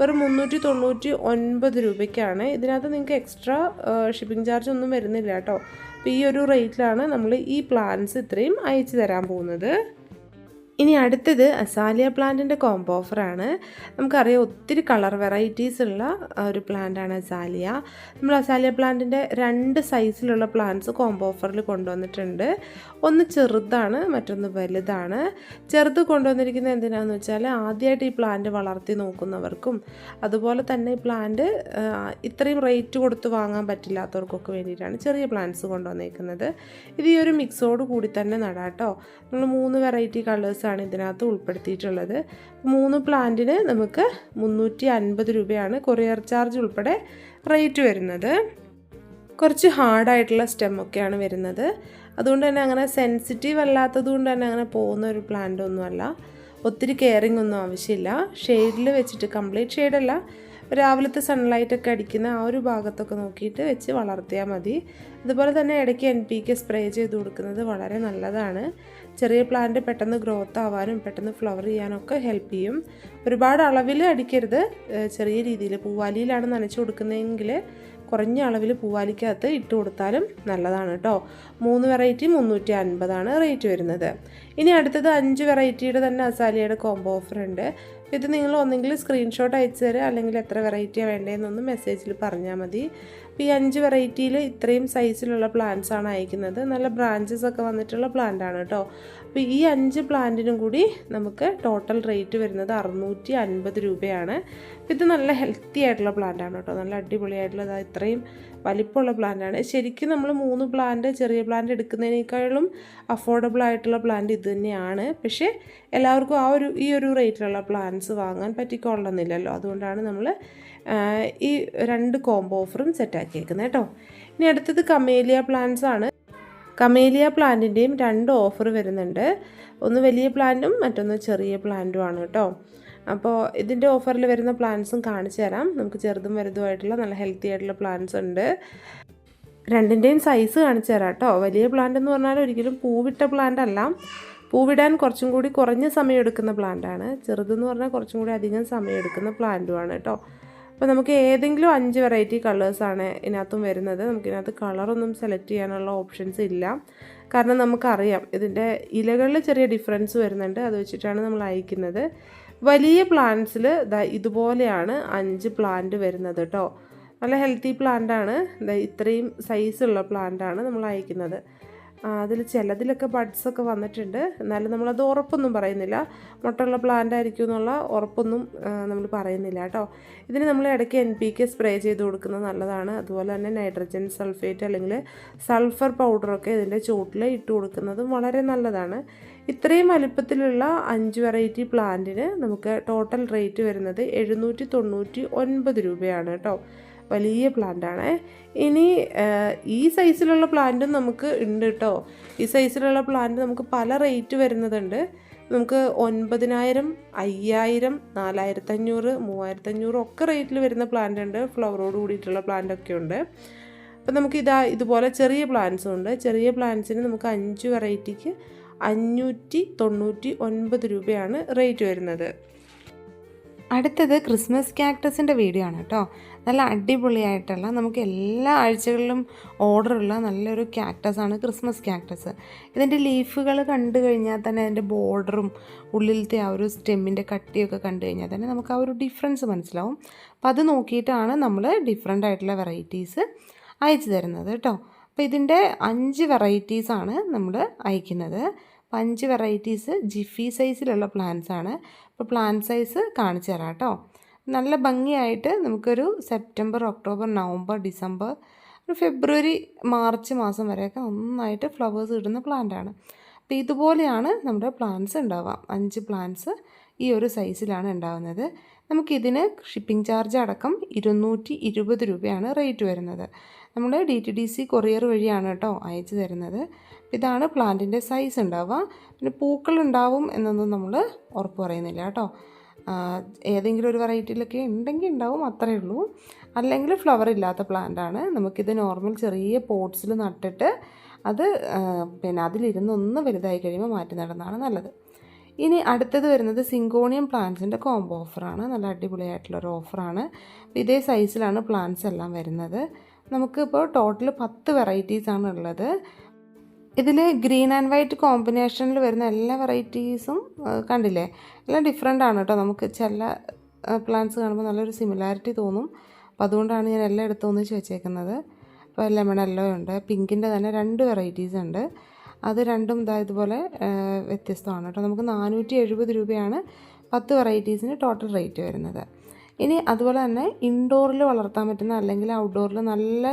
വെറും മുന്നൂറ്റി തൊണ്ണൂറ്റി ഒൻപത് രൂപയ്ക്കാണ്. ഇതിനകത്ത് നിങ്ങൾക്ക് എക്സ്ട്രാ ഷിപ്പിംഗ് ചാർജ് ഒന്നും വരുന്നില്ല കേട്ടോ. അപ്പോൾ ഈ ഒരു റേറ്റിലാണ് നമ്മൾ ഈ പ്ലാന്റ്സ് ഇത്രയും അയച്ചു തരാൻ പോകുന്നത്. ഇനി അടുത്തത് അസാലിയ പ്ലാന്റിന്റെ കോംബോ ഓഫറാണ് നമുക്കറിയാം ഒത്തിരി കളർ വെറൈറ്റീസ് ഉള്ള ഒരു പ്ലാന്റാണ് അസാലിയ നമ്മൾ അസാലിയ പ്ലാന്റിന്റെ രണ്ട് സൈസിലുള്ള പ്ലാന്റ്സ് കോംബോ ഓഫറിൽ കൊണ്ടുവന്നിട്ടുണ്ട്. ഒന്ന് ചെറുതാണ് മറ്റൊന്ന് വലുതാണ്. ചെറുത് കൊണ്ടുവന്നിരിക്കുന്നത് എന്തിനാണെന്ന് വെച്ചാൽ ആദ്യമായിട്ട് ഈ പ്ലാന്റ് വളർത്തി നോക്കുന്നവർക്കും അതുപോലെ തന്നെ ഈ പ്ലാന്റ് ഇത്രയും റേറ്റ് കൊടുത്ത് വാങ്ങാൻ പറ്റില്ലാത്തവർക്കൊക്കെ വേണ്ടിയിട്ടാണ് ചെറിയ പ്ലാന്റ്സ് കൊണ്ടുവന്നേക്കുന്നത്. ഇത് ഈ ഒരു മിക്സോട് കൂടി തന്നെ നടാട്ടോ നമ്മൾ മൂന്ന് വെറൈറ്റി കളേഴ്സാണ് ഇതിനകത്ത് ഉൾപ്പെടുത്തിയിട്ടുള്ളത്. മൂന്ന് പ്ലാന്റിന് നമുക്ക് മുന്നൂറ്റി അൻപത് രൂപയാണ് കൊറിയർ ചാർജ് ഉൾപ്പെടെ റേറ്റ് വരുന്നത്. കുറച്ച് ഹാർഡായിട്ടുള്ള സ്റ്റെമ്മൊക്കെയാണ് വരുന്നത്. അതുകൊണ്ട് തന്നെ അങ്ങനെ സെൻസിറ്റീവ് അല്ലാത്തത് കൊണ്ട് തന്നെ അങ്ങനെ പോകുന്ന ഒരു പ്ലാന്റ് ഒന്നുമല്ല ഒത്തിരി കെയറിങ് ഒന്നും ആവശ്യമില്ല. ഷെയ്ഡിൽ വെച്ചിട്ട് കംപ്ലീറ്റ് ഷെയ്ഡല്ല രാവിലത്തെ സൺലൈറ്റൊക്കെ അടിക്കുന്ന ആ ഒരു ഭാഗത്തൊക്കെ നോക്കിയിട്ട് വെച്ച് വളർത്തിയാൽ മതി. അതുപോലെ തന്നെ ഇടയ്ക്ക് എൻ പി കെ സ്പ്രേ ചെയ്ത് കൊടുക്കുന്നത് വളരെ നല്ലതാണ്. ചെറിയ പ്ലാന്റ് പെട്ടെന്ന് ഗ്രോത്ത് ആവാനും പെട്ടെന്ന് ഫ്ലവർ ചെയ്യാനൊക്കെ ഹെൽപ്പ് ചെയ്യും. ഒരുപാട് അളവിൽ അടിക്കരുത്. ചെറിയ രീതിയിൽ പൂവാലിയിലാണ് നനച്ച് കൊടുക്കുന്നതെങ്കിൽ കുറഞ്ഞ അളവിൽ പൂവാലിക്കകത്ത് ഇട്ട് കൊടുത്താലും നല്ലതാണ് കേട്ടോ മൂന്ന് വെറൈറ്റി മുന്നൂറ്റി അൻപതാണ് റേറ്റ് വരുന്നത്. ഇനി അടുത്തത് അഞ്ച് വെറൈറ്റിയുടെ തന്നെ അസാലിയുടെ കോംബോ ഓഫർ ഉണ്ട്. ഇത് നിങ്ങൾ ഒന്നെങ്കിൽ സ്ക്രീൻഷോട്ട് അയച്ചു തരിക അല്ലെങ്കിൽ എത്ര വെറൈറ്റിയാണ് വേണ്ടതെന്നൊന്ന് മെസ്സേജിൽ പറഞ്ഞാൽ മതി. ഈ അഞ്ച് വെറൈറ്റിയിൽ ഇത്രയും സൈസിലുള്ള പ്ലാന്റ്സ് ആണ് അയക്കുന്നത്. നല്ല ബ്രാഞ്ചസ് ഒക്കെ വന്നിട്ടുള്ള പ്ലാന്റ് ആണ് കേട്ടോ അപ്പോൾ ഈ അഞ്ച് പ്ലാന്റിനും കൂടി നമുക്ക് ടോട്ടൽ റേറ്റ് വരുന്നത് അറുന്നൂറ്റി അൻപത് രൂപയാണ് ഇത് നല്ല ഹെൽത്തി ആയിട്ടുള്ള പ്ലാന്റ് ആണ് കേട്ടോ നല്ല അടിപൊളിയായിട്ടുള്ള ഇത്രയും വലിപ്പമുള്ള പ്ലാന്റ് ആണ്. ശരിക്കും നമ്മൾ മൂന്ന് പ്ലാന്റ് ചെറിയ പ്ലാന്റ് എടുക്കുന്നതിനേക്കാളും അഫോർഡബിൾ ആയിട്ടുള്ള പ്ലാന്റ് ഇത് തന്നെയാണ്. പക്ഷേ എല്ലാവർക്കും ആ ഒരു ഈ ഒരു റേറ്റിലുള്ള പ്ലാന്റ്സ് വാങ്ങാൻ പറ്റിക്കൊള്ളുന്നില്ലല്ലോ അതുകൊണ്ടാണ് നമ്മൾ ഈ രണ്ട് കോംബോ ഓഫറും സെറ്റാക്കിയേക്കുന്നത് കേട്ടോ. ഇനി അടുത്തത് കമേലിയ പ്ലാന്റ്സ് ആണ്. കമേലിയ പ്ലാന്റിന്റെയും രണ്ട് ഓഫർ വരുന്നുണ്ട്. ഒന്ന് വലിയ പ്ലാന്റും മറ്റൊന്ന് ചെറിയ പ്ലാന്റും ആണ് കേട്ടോ. അപ്പോൾ ഇതിന്റെ ഓഫറിൽ വരുന്ന പ്ലാന്റ്സും കാണിച്ചു തരാം. നമുക്ക് ചെറുതും വലുതുമായിട്ടുള്ള നല്ല ഹെൽത്തി ആയിട്ടുള്ള പ്ലാന്റ്സ് ഉണ്ട്. രണ്ടിന്റെയും സൈസ് കാണിച്ചു തരാം കേട്ടോ വലിയ പ്ലാന്റ് എന്ന് പറഞ്ഞാൽ ഒരിക്കലും പൂവിട്ട പ്ലാന്റ് അല്ല. പൂവിടാൻ കുറച്ചും കൂടി കുറഞ്ഞ സമയം എടുക്കുന്ന പ്ലാന്റാണ് ചെറുതെന്ന് പറഞ്ഞാൽ കുറച്ചും കൂടി അധികം സമയം എടുക്കുന്ന പ്ലാന്റുമാണ് കേട്ടോ അപ്പോൾ നമുക്ക് ഏതെങ്കിലും അഞ്ച് വെറൈറ്റി കളേഴ്സാണ് ഇതിനകത്തും വരുന്നത്. നമുക്ക് ഇതിനകത്ത് കളറൊന്നും സെലക്ട് ചെയ്യാനുള്ള ഓപ്ഷൻസ് ഇല്ല. കാരണം നമുക്കറിയാം ഇതിന്റെ ഇലകളിൽ ചെറിയ ഡിഫറൻസ് വരുന്നുണ്ട്. അത് വെച്ചിട്ടാണ് നമ്മൾ അയക്കുന്നത്. വലിയ പ്ലാന്റ്സിൽ ഇതുപോലെയാണ് അഞ്ച് പ്ലാന്റ് വരുന്നത് കേട്ടോ നല്ല ഹെൽത്തി പ്ലാന്റാണ് ഇത്രയും സൈസുള്ള പ്ലാന്റാണ് നമ്മൾ അയക്കുന്നത്. അതിൽ ചിലതിലൊക്കെ ബഡ്സൊക്കെ വന്നിട്ടുണ്ട്. എന്നാലും നമ്മളത് ഉറപ്പൊന്നും പറയുന്നില്ല. മുട്ടുള്ള പ്ലാന്റ് ആയിരിക്കും എന്നുള്ള ഉറപ്പൊന്നും നമ്മൾ പറയുന്നില്ല കേട്ടോ ഇതിന് നമ്മൾ ഇടയ്ക്ക് എൻ പി കെ സ്പ്രേ ചെയ്ത് കൊടുക്കുന്നത് നല്ലതാണ്. അതുപോലെ തന്നെ നൈട്രജൻ സൾഫേറ്റ് അല്ലെങ്കിൽ സൾഫർ പൗഡറൊക്കെ ഇതിന്റെ ചുവട്ടിൽ ഇട്ട് കൊടുക്കുന്നതും വളരെ നല്ലതാണ്. ഇത്രയും വലിപ്പത്തിലുള്ള അഞ്ച് വെറൈറ്റി പ്ലാന്റിന് നമുക്ക് ടോട്ടൽ റേറ്റ് വരുന്നത് എഴുന്നൂറ്റി തൊണ്ണൂറ്റി ഒൻപത് രൂപയാണ് കേട്ടോ വലിയ പ്ലാന്റാണ് ഇനി ഈ സൈസിലുള്ള പ്ലാന്റും നമുക്ക് ഉണ്ട് കേട്ടോ ഈ സൈസിലുള്ള പ്ലാന്റ് നമുക്ക് പല റേറ്റ് വരുന്നതുണ്ട്. നമുക്ക് ഒൻപതിനായിരം അയ്യായിരം നാലായിരത്തഞ്ഞൂറ് മൂവായിരത്തഞ്ഞൂറ് ഒക്കെ റേറ്റിൽ വരുന്ന പ്ലാന്റ് ഉണ്ട്. ഫ്ലവറോട് കൂടിയിട്ടുള്ള പ്ലാന്റ് ഒക്കെ ഉണ്ട്. അപ്പം നമുക്ക് ഇതാ ഇതുപോലെ ചെറിയ പ്ലാന്റ്സും ഉണ്ട്. ചെറിയ പ്ലാന്റ്സിന് നമുക്ക് അഞ്ച് വെറൈറ്റിക്ക് അഞ്ഞൂറ്റി തൊണ്ണൂറ്റി ഒൻപത് രൂപയാണ് റേറ്റ് വരുന്നത്. അടുത്തത് ക്രിസ്മസ് ക്യാക്ടസിന്റെ വീഡിയോ ആണ് കേട്ടോ നല്ല അടിപൊളിയായിട്ടുള്ള നമുക്ക് എല്ലാ ആഴ്ചകളിലും ഓർഡറുള്ള നല്ലൊരു ക്യാക്ടസാണ് ക്രിസ്മസ് ക്യാക്ടസ് ഇതിന്റെ ലീഫുകൾ കണ്ടു കഴിഞ്ഞാൽ തന്നെ അതിന്റെ ബോർഡറും ഉള്ളിലത്തെ ആ ഒരു സ്റ്റെമ്മിന്റെ കട്ടിയൊക്കെ കണ്ടു കഴിഞ്ഞാൽ തന്നെ നമുക്ക് ആ ഒരു ഡിഫറൻസ് മനസ്സിലാവും. അപ്പോൾ അത് നോക്കിയിട്ടാണ് നമ്മൾ ഡിഫറെന്റ് ആയിട്ടുള്ള വെറൈറ്റീസ് അയച്ചു തരുന്നത് കേട്ടോ അപ്പോൾ ഇതിന്റെ അഞ്ച് വെറൈറ്റീസാണ് നമ്മൾ അയക്കുന്നത്. അപ്പോൾ അഞ്ച് വെറൈറ്റീസ് ജിഫി സൈസിലുള്ള പ്ലാന്റ്സ് ആണ്. അപ്പോൾ പ്ലാന്റ് സൈസ് കാണിച്ചു തരാം കേട്ടോ. നല്ല ഭംഗിയായിട്ട് നമുക്കൊരു September October November December February March മാസം വരെയൊക്കെ നന്നായിട്ട് ഫ്ലവേഴ്സ് ഇടുന്ന പ്ലാന്റാണ് അപ്പോൾ ഇതുപോലെയാണ് നമ്മുടെ പ്ലാന്റ്സ് ഉണ്ടാവുക. അഞ്ച് പ്ലാന്റ്സ് ഈ ഒരു സൈസിലാണ് ഉണ്ടാകുന്നത് നമുക്കിതിന് ഷിപ്പിംഗ് ചാർജ് അടക്കം ഇരുന്നൂറ്റി ഇരുപത് രൂപയാണ് റേറ്റ് വരുന്നത്. നമ്മൾ D T D C courier വഴിയാണ് കേട്ടോ അയച്ചു തരുന്നത്. ഇതാണ് പ്ലാന്റിന്റെ സൈസ് ഉണ്ടാവുക. പിന്നെ പൂക്കൾ ഉണ്ടാവും എന്നൊന്നും നമ്മൾ ഉറപ്പ് പറയുന്നില്ല കേട്ടോ. ഏതെങ്കിലും ഒരു വെറൈറ്റിയിലൊക്കെ ഉണ്ടെങ്കിൽ ഉണ്ടാവും അത്രയേ ഉള്ളൂ. അല്ലെങ്കിൽ ഫ്ലവർ ഇല്ലാത്ത പ്ലാന്റാണ് നമുക്കിത് നോർമൽ ചെറിയ പോട്ട്സിൽ നട്ടിട്ട് അത് പിന്നെ അതിലിരുന്ന് ഒന്ന് വലുതായി കഴിയുമ്പോൾ മാറ്റി നടന്നതാണ് നല്ലത്. ഇനി അടുത്തത് വരുന്നത് സിങ്കോണിയം പ്ലാന്റ്സിന്റെ കോംബോ ഓഫറാണ് നല്ല അടിപൊളിയായിട്ടുള്ളൊരു ഓഫറാണ് ഇതേ സൈസിലാണ് പ്ലാന്റ്സ് എല്ലാം വരുന്നത്. നമുക്കിപ്പോൾ ടോട്ടൽ പത്ത് ആണ് ഉള്ളത്. ഇതിൽ ഗ്രീൻ ആൻഡ് വൈറ്റ് കോമ്പിനേഷനിൽ വരുന്ന എല്ലാ വെറൈറ്റീസും കണ്ടില്ലേ? എല്ലാം ഡിഫറെന്റ് ആണ് കേട്ടോ നമുക്ക് ചില പ്ലാന്റ്സ് കാണുമ്പോൾ നല്ലൊരു സിമിലാരിറ്റി തോന്നും. അപ്പോൾ അതുകൊണ്ടാണ് ഞാൻ എല്ലാം എടുത്തു ഒന്നിച്ച് വെച്ചേക്കുന്നത് എല്ലാം ലെമൺ എല്ലോ ഉണ്ട് പിങ്കിന്റെ തന്നെ രണ്ട് വെറൈറ്റീസ് ഉണ്ട്. അത് രണ്ടും ഇതാ ഇതുപോലെ വ്യത്യസ്തമാണ് കേട്ടോ നമുക്ക് നാനൂറ്റി എഴുപത് രൂപയാണ് പത്ത് വെറൈറ്റീസിന് ടോട്ടൽ റേറ്റ് വരുന്നത്. ഇനി അതുപോലെ തന്നെ ഇൻഡോറിൽ വളർത്താൻ പറ്റുന്ന അല്ലെങ്കിൽ ഔട്ട്ഡോറിൽ നല്ല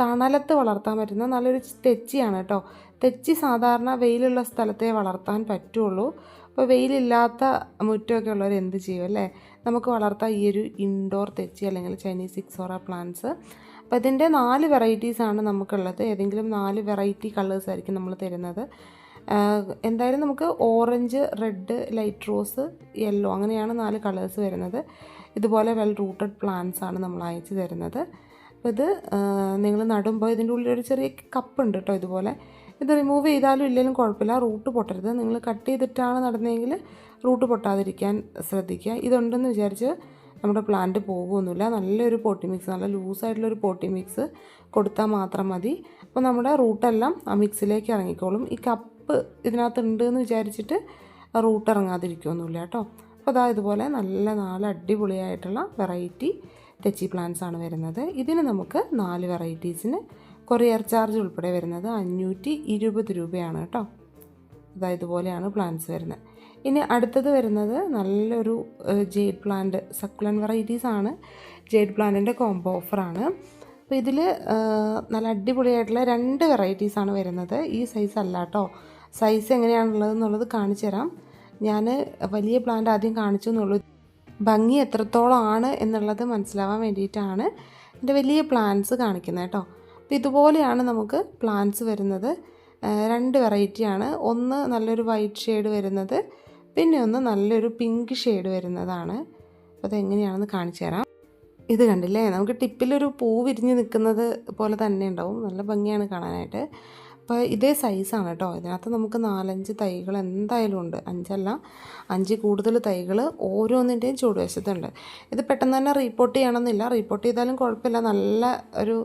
തണലത്ത് വളർത്താൻ പറ്റുന്ന നല്ലൊരു തെച്ചിയാണ് കേട്ടോ തെച്ചി സാധാരണ വെയിലുള്ള സ്ഥലത്തെ വളർത്താൻ പറ്റുള്ളൂ. അപ്പോൾ വെയിലില്ലാത്ത മുറ്റമൊക്കെ ഉള്ളവർ എന്ത് ചെയ്യും അല്ലേ? നമുക്ക് വളർത്താം ഈ ഒരു ഇൻഡോർ തെച്ചി അല്ലെങ്കിൽ ചൈനീസ് സിക്സോറ പ്ലാന്റ്സ് അപ്പോൾ ഇതിന്റെ നാല് വെറൈറ്റീസാണ് നമുക്കുള്ളത്. ഏതെങ്കിലും നാല് വെറൈറ്റി കളേഴ്സ് ആയിരിക്കും നമ്മൾ തരുന്നത്. എന്തായാലും നമുക്ക് orange red light rose yellow അങ്ങനെയാണ് നാല് കളേഴ്സ് വരുന്നത്. ഇതുപോലെ വെൽ റൂട്ടഡ് പ്ലാന്റ്സ് ആണ് നമ്മൾ അയച്ചു തരുന്നത്. അപ്പോൾ ഇത് നിങ്ങൾ നടുമ്പോൾ ഇതിന്റെ ഉള്ളിൽ ഒരു ചെറിയ കപ്പ് ഉണ്ട് കേട്ടോ ഇതുപോലെ. ഇത് റിമൂവ് ചെയ്താലും ഇല്ലെങ്കിലും കുഴപ്പമില്ല റൂട്ട് പൊട്ടരുത്. നിങ്ങൾ കട്ട് ചെയ്തിട്ടാണ് നടന്നതെങ്കിൽ റൂട്ട് പൊട്ടാതിരിക്കാൻ ശ്രദ്ധിക്കുക. ഇതുണ്ടെന്ന് വിചാരിച്ച് നമ്മുടെ പ്ലാന്റ് പോകുമൊന്നുമില്ല നല്ലൊരു പോട്ടി മിക്സ് നല്ല ലൂസായിട്ടുള്ളൊരു പോട്ടി മിക്സ് കൊടുത്താൽ മാത്രം മതി. അപ്പോൾ നമ്മുടെ റൂട്ടെല്ലാം ആ മിക്സിലേക്ക് ഇറങ്ങിക്കോളും. ഈ കപ്പ് ഇതിനകത്തുണ്ട് എന്ന് വിചാരിച്ചിട്ട് റൂട്ട് ഇറങ്ങാതിരിക്കുമൊന്നുമില്ല കേട്ടോ. അപ്പോൾ അതാ ഇതുപോലെ നല്ല നാല് അടിപൊളിയായിട്ടുള്ള വെറൈറ്റി തെച്ചി പ്ലാന്റ്സ് ആണ് വരുന്നത്. ഇതിന് നമുക്ക് നാല് വെറൈറ്റീസിന് കൊറിയർ ചാർജ് ഉൾപ്പെടെ വരുന്നത് അഞ്ഞൂറ്റി ഇരുപത് രൂപയാണ് കേട്ടോ. അതാ ഇതുപോലെയാണ് പ്ലാന്റ്സ് വരുന്നത്. ഇനി അടുത്തത് വരുന്നത് നല്ലൊരു ജെയ്ഡ് പ്ലാന്റ് സക്കുലൻ വെറൈറ്റീസ് ആണ്. ജെയ്ഡ് പ്ലാന്റിന്റെ കോംബോ ഓഫറാണ് അപ്പോൾ ഇതിൽ നല്ല അടിപൊളിയായിട്ടുള്ള രണ്ട് വെറൈറ്റീസ് ആണ് വരുന്നത്. ഈ സൈസ് അല്ല കേട്ടോ. സൈസ് എങ്ങനെയാണുള്ളത് എന്നുള്ളത് കാണിച്ചു തരാം. ഞാൻ വലിയ പ്ലാന്റ് ആദ്യം കാണിച്ചു എന്നുള്ളൂ ഭംഗി എത്രത്തോളം ആണ് എന്നുള്ളത് മനസ്സിലാവാൻ വേണ്ടിയിട്ടാണ് എന്റെ വലിയ പ്ലാന്റ്സ് കാണിക്കുന്നത് കേട്ടോ. അപ്പോൾ ഇതുപോലെയാണ് നമുക്ക് പ്ലാന്റ്സ് വരുന്നത്. രണ്ട് വെറൈറ്റിയാണ് ഒന്ന് നല്ലൊരു വൈറ്റ് ഷെയ്ഡ് വരുന്നത് പിന്നെ ഒന്ന് നല്ലൊരു പിങ്ക് ഷെയ്ഡ് വരുന്നതാണ്. അപ്പോൾ അതെങ്ങനെയാണെന്ന് കാണിച്ചു തരാം. ഇത് കണ്ടില്ലേ? നമുക്ക് ടിപ്പിലൊരു പൂ വിരിഞ്ഞ് നിൽക്കുന്നത് പോലെ തന്നെ ഉണ്ടാവും. നല്ല ഭംഗിയാണ് കാണാനായിട്ട്. അപ്പോൾ ഇതേ സൈസാണ് കേട്ടോ ഇതിനകത്ത് നമുക്ക് നാലഞ്ച് തൈകൾ എന്തായാലും ഉണ്ട്. അഞ്ചല്ല അഞ്ച് കൂടുതൽ തൈകൾ ഓരോന്നിന്റെയും ചുവടുവശത്തുണ്ട് ഇത് പെട്ടെന്ന് തന്നെ റീപ്പോർട്ട് ചെയ്യണമെന്നില്ല. റീപ്പോർട്ട് ചെയ്താലും കുഴപ്പമില്ല. നല്ല ഒരു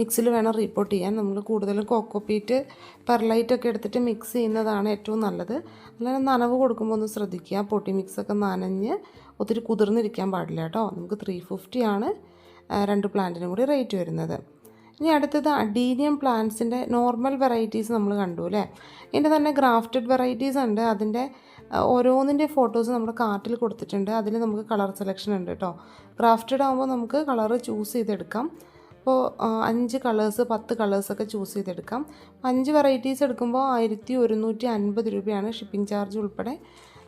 മിക്സിൽ വേണം റീപ്പോർട്ട് ചെയ്യാൻ. നമ്മൾ കൂടുതലും കോക്കോപ്പീറ്റ് പെർലൈറ്റ് ഒക്കെ എടുത്തിട്ട് മിക്സ് ചെയ്യുന്നതാണ് ഏറ്റവും നല്ലത്. അല്ലാതെ നനവ് കൊടുക്കുമ്പോൾ ഒന്ന് ശ്രദ്ധിക്കുക. പൊട്ടി മിക്സൊക്കെ നനഞ്ഞ് ഒത്തിരി കുതിർന്നിരിക്കാൻ പാടില്ല കേട്ടോ നമുക്ക് ത്രീ ഫിഫ്റ്റിയാണ് രണ്ട് പ്ലാന്റിനും കൂടി റേറ്റ് വരുന്നത്. ഇനി അടുത്തത് അഡീനിയം പ്ലാന്റ്സിന്റെ നോർമൽ വെറൈറ്റീസ് നമ്മൾ കണ്ടു അല്ലേ? ഇതിന്റെ തന്നെ ഗ്രാഫ്റ്റഡ് വെറൈറ്റീസ് ഉണ്ട്. അതിന്റെ ഓരോന്നിന്റെ ഫോട്ടോസ് നമ്മുടെ കാർട്ടിൽ കൊടുത്തിട്ടുണ്ട്. അതിൽ നമുക്ക് കളർ സെലക്ഷൻ ഉണ്ട് കേട്ടോ. ഗ്രാഫ്റ്റഡ് ആകുമ്പോൾ നമുക്ക് കളർ ചൂസ് ചെയ്തെടുക്കാം. അപ്പോൾ അഞ്ച് കളേഴ്സ് പത്ത് കളേഴ്സൊക്കെ ചൂസ് ചെയ്തെടുക്കാം. അഞ്ച് വെറൈറ്റീസ് എടുക്കുമ്പോൾ ആയിരത്തി ഒരുന്നൂറ്റി അൻപത് രൂപയാണ് ഷിപ്പിംഗ് ചാർജ് ഉൾപ്പെടെ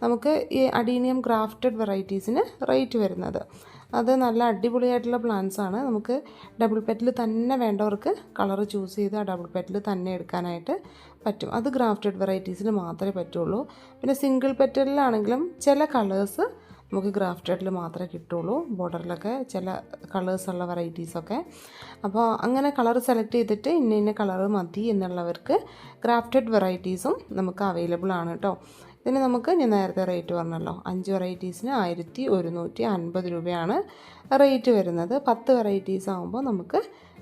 നമുക്ക് ഈ അഡീനിയം ഗ്രാഫ്റ്റഡ് വെറൈറ്റീസിന് റേറ്റ് വരുന്നത്. അത് നല്ല അടിപൊളിയായിട്ടുള്ള പ്ലാന്റ്സ് ആണ്. നമുക്ക് ഡബിൾ പെറ്റിൽ തന്നെ വേണ്ടവർക്ക് കളർ ചൂസ് ചെയ്ത് ആ ഡബിൾ പെറ്റിൽ തന്നെ എടുക്കാനായിട്ട് പറ്റും. അത് ഗ്രാഫ്റ്റഡ് വെറൈറ്റീസിൽ മാത്രമേ പറ്റുള്ളൂ. പിന്നെ സിംഗിൾ പെറ്റലിലാണെങ്കിലും ചില കളേഴ്സ് നമുക്ക് ഗ്രാഫ്റ്റഡിൽ മാത്രമേ കിട്ടുള്ളൂ. ബോർഡറിലൊക്കെ ചില കളേഴ്സുള്ള വെറൈറ്റീസൊക്കെ അപ്പോൾ അങ്ങനെ കളർ സെലക്ട് ചെയ്തിട്ട് ഇന്ന ഇന്ന കളർ മതി എന്നുള്ളവർക്ക് ഗ്രാഫ്റ്റഡ് വെറൈറ്റീസും നമുക്ക് അവൈലബിൾ ആണ് കേട്ടോ ഇതിന് നമുക്ക് ഞാൻ നേരത്തെ റേറ്റ് പറഞ്ഞല്ലോ. അഞ്ച് വെറൈറ്റീസിന് ആയിരത്തി ഒരുന്നൂറ്റി അൻപത് രൂപയാണ് റേറ്റ് വരുന്നത്. പത്ത് വെറൈറ്റീസ് ആകുമ്പോൾ നമുക്ക്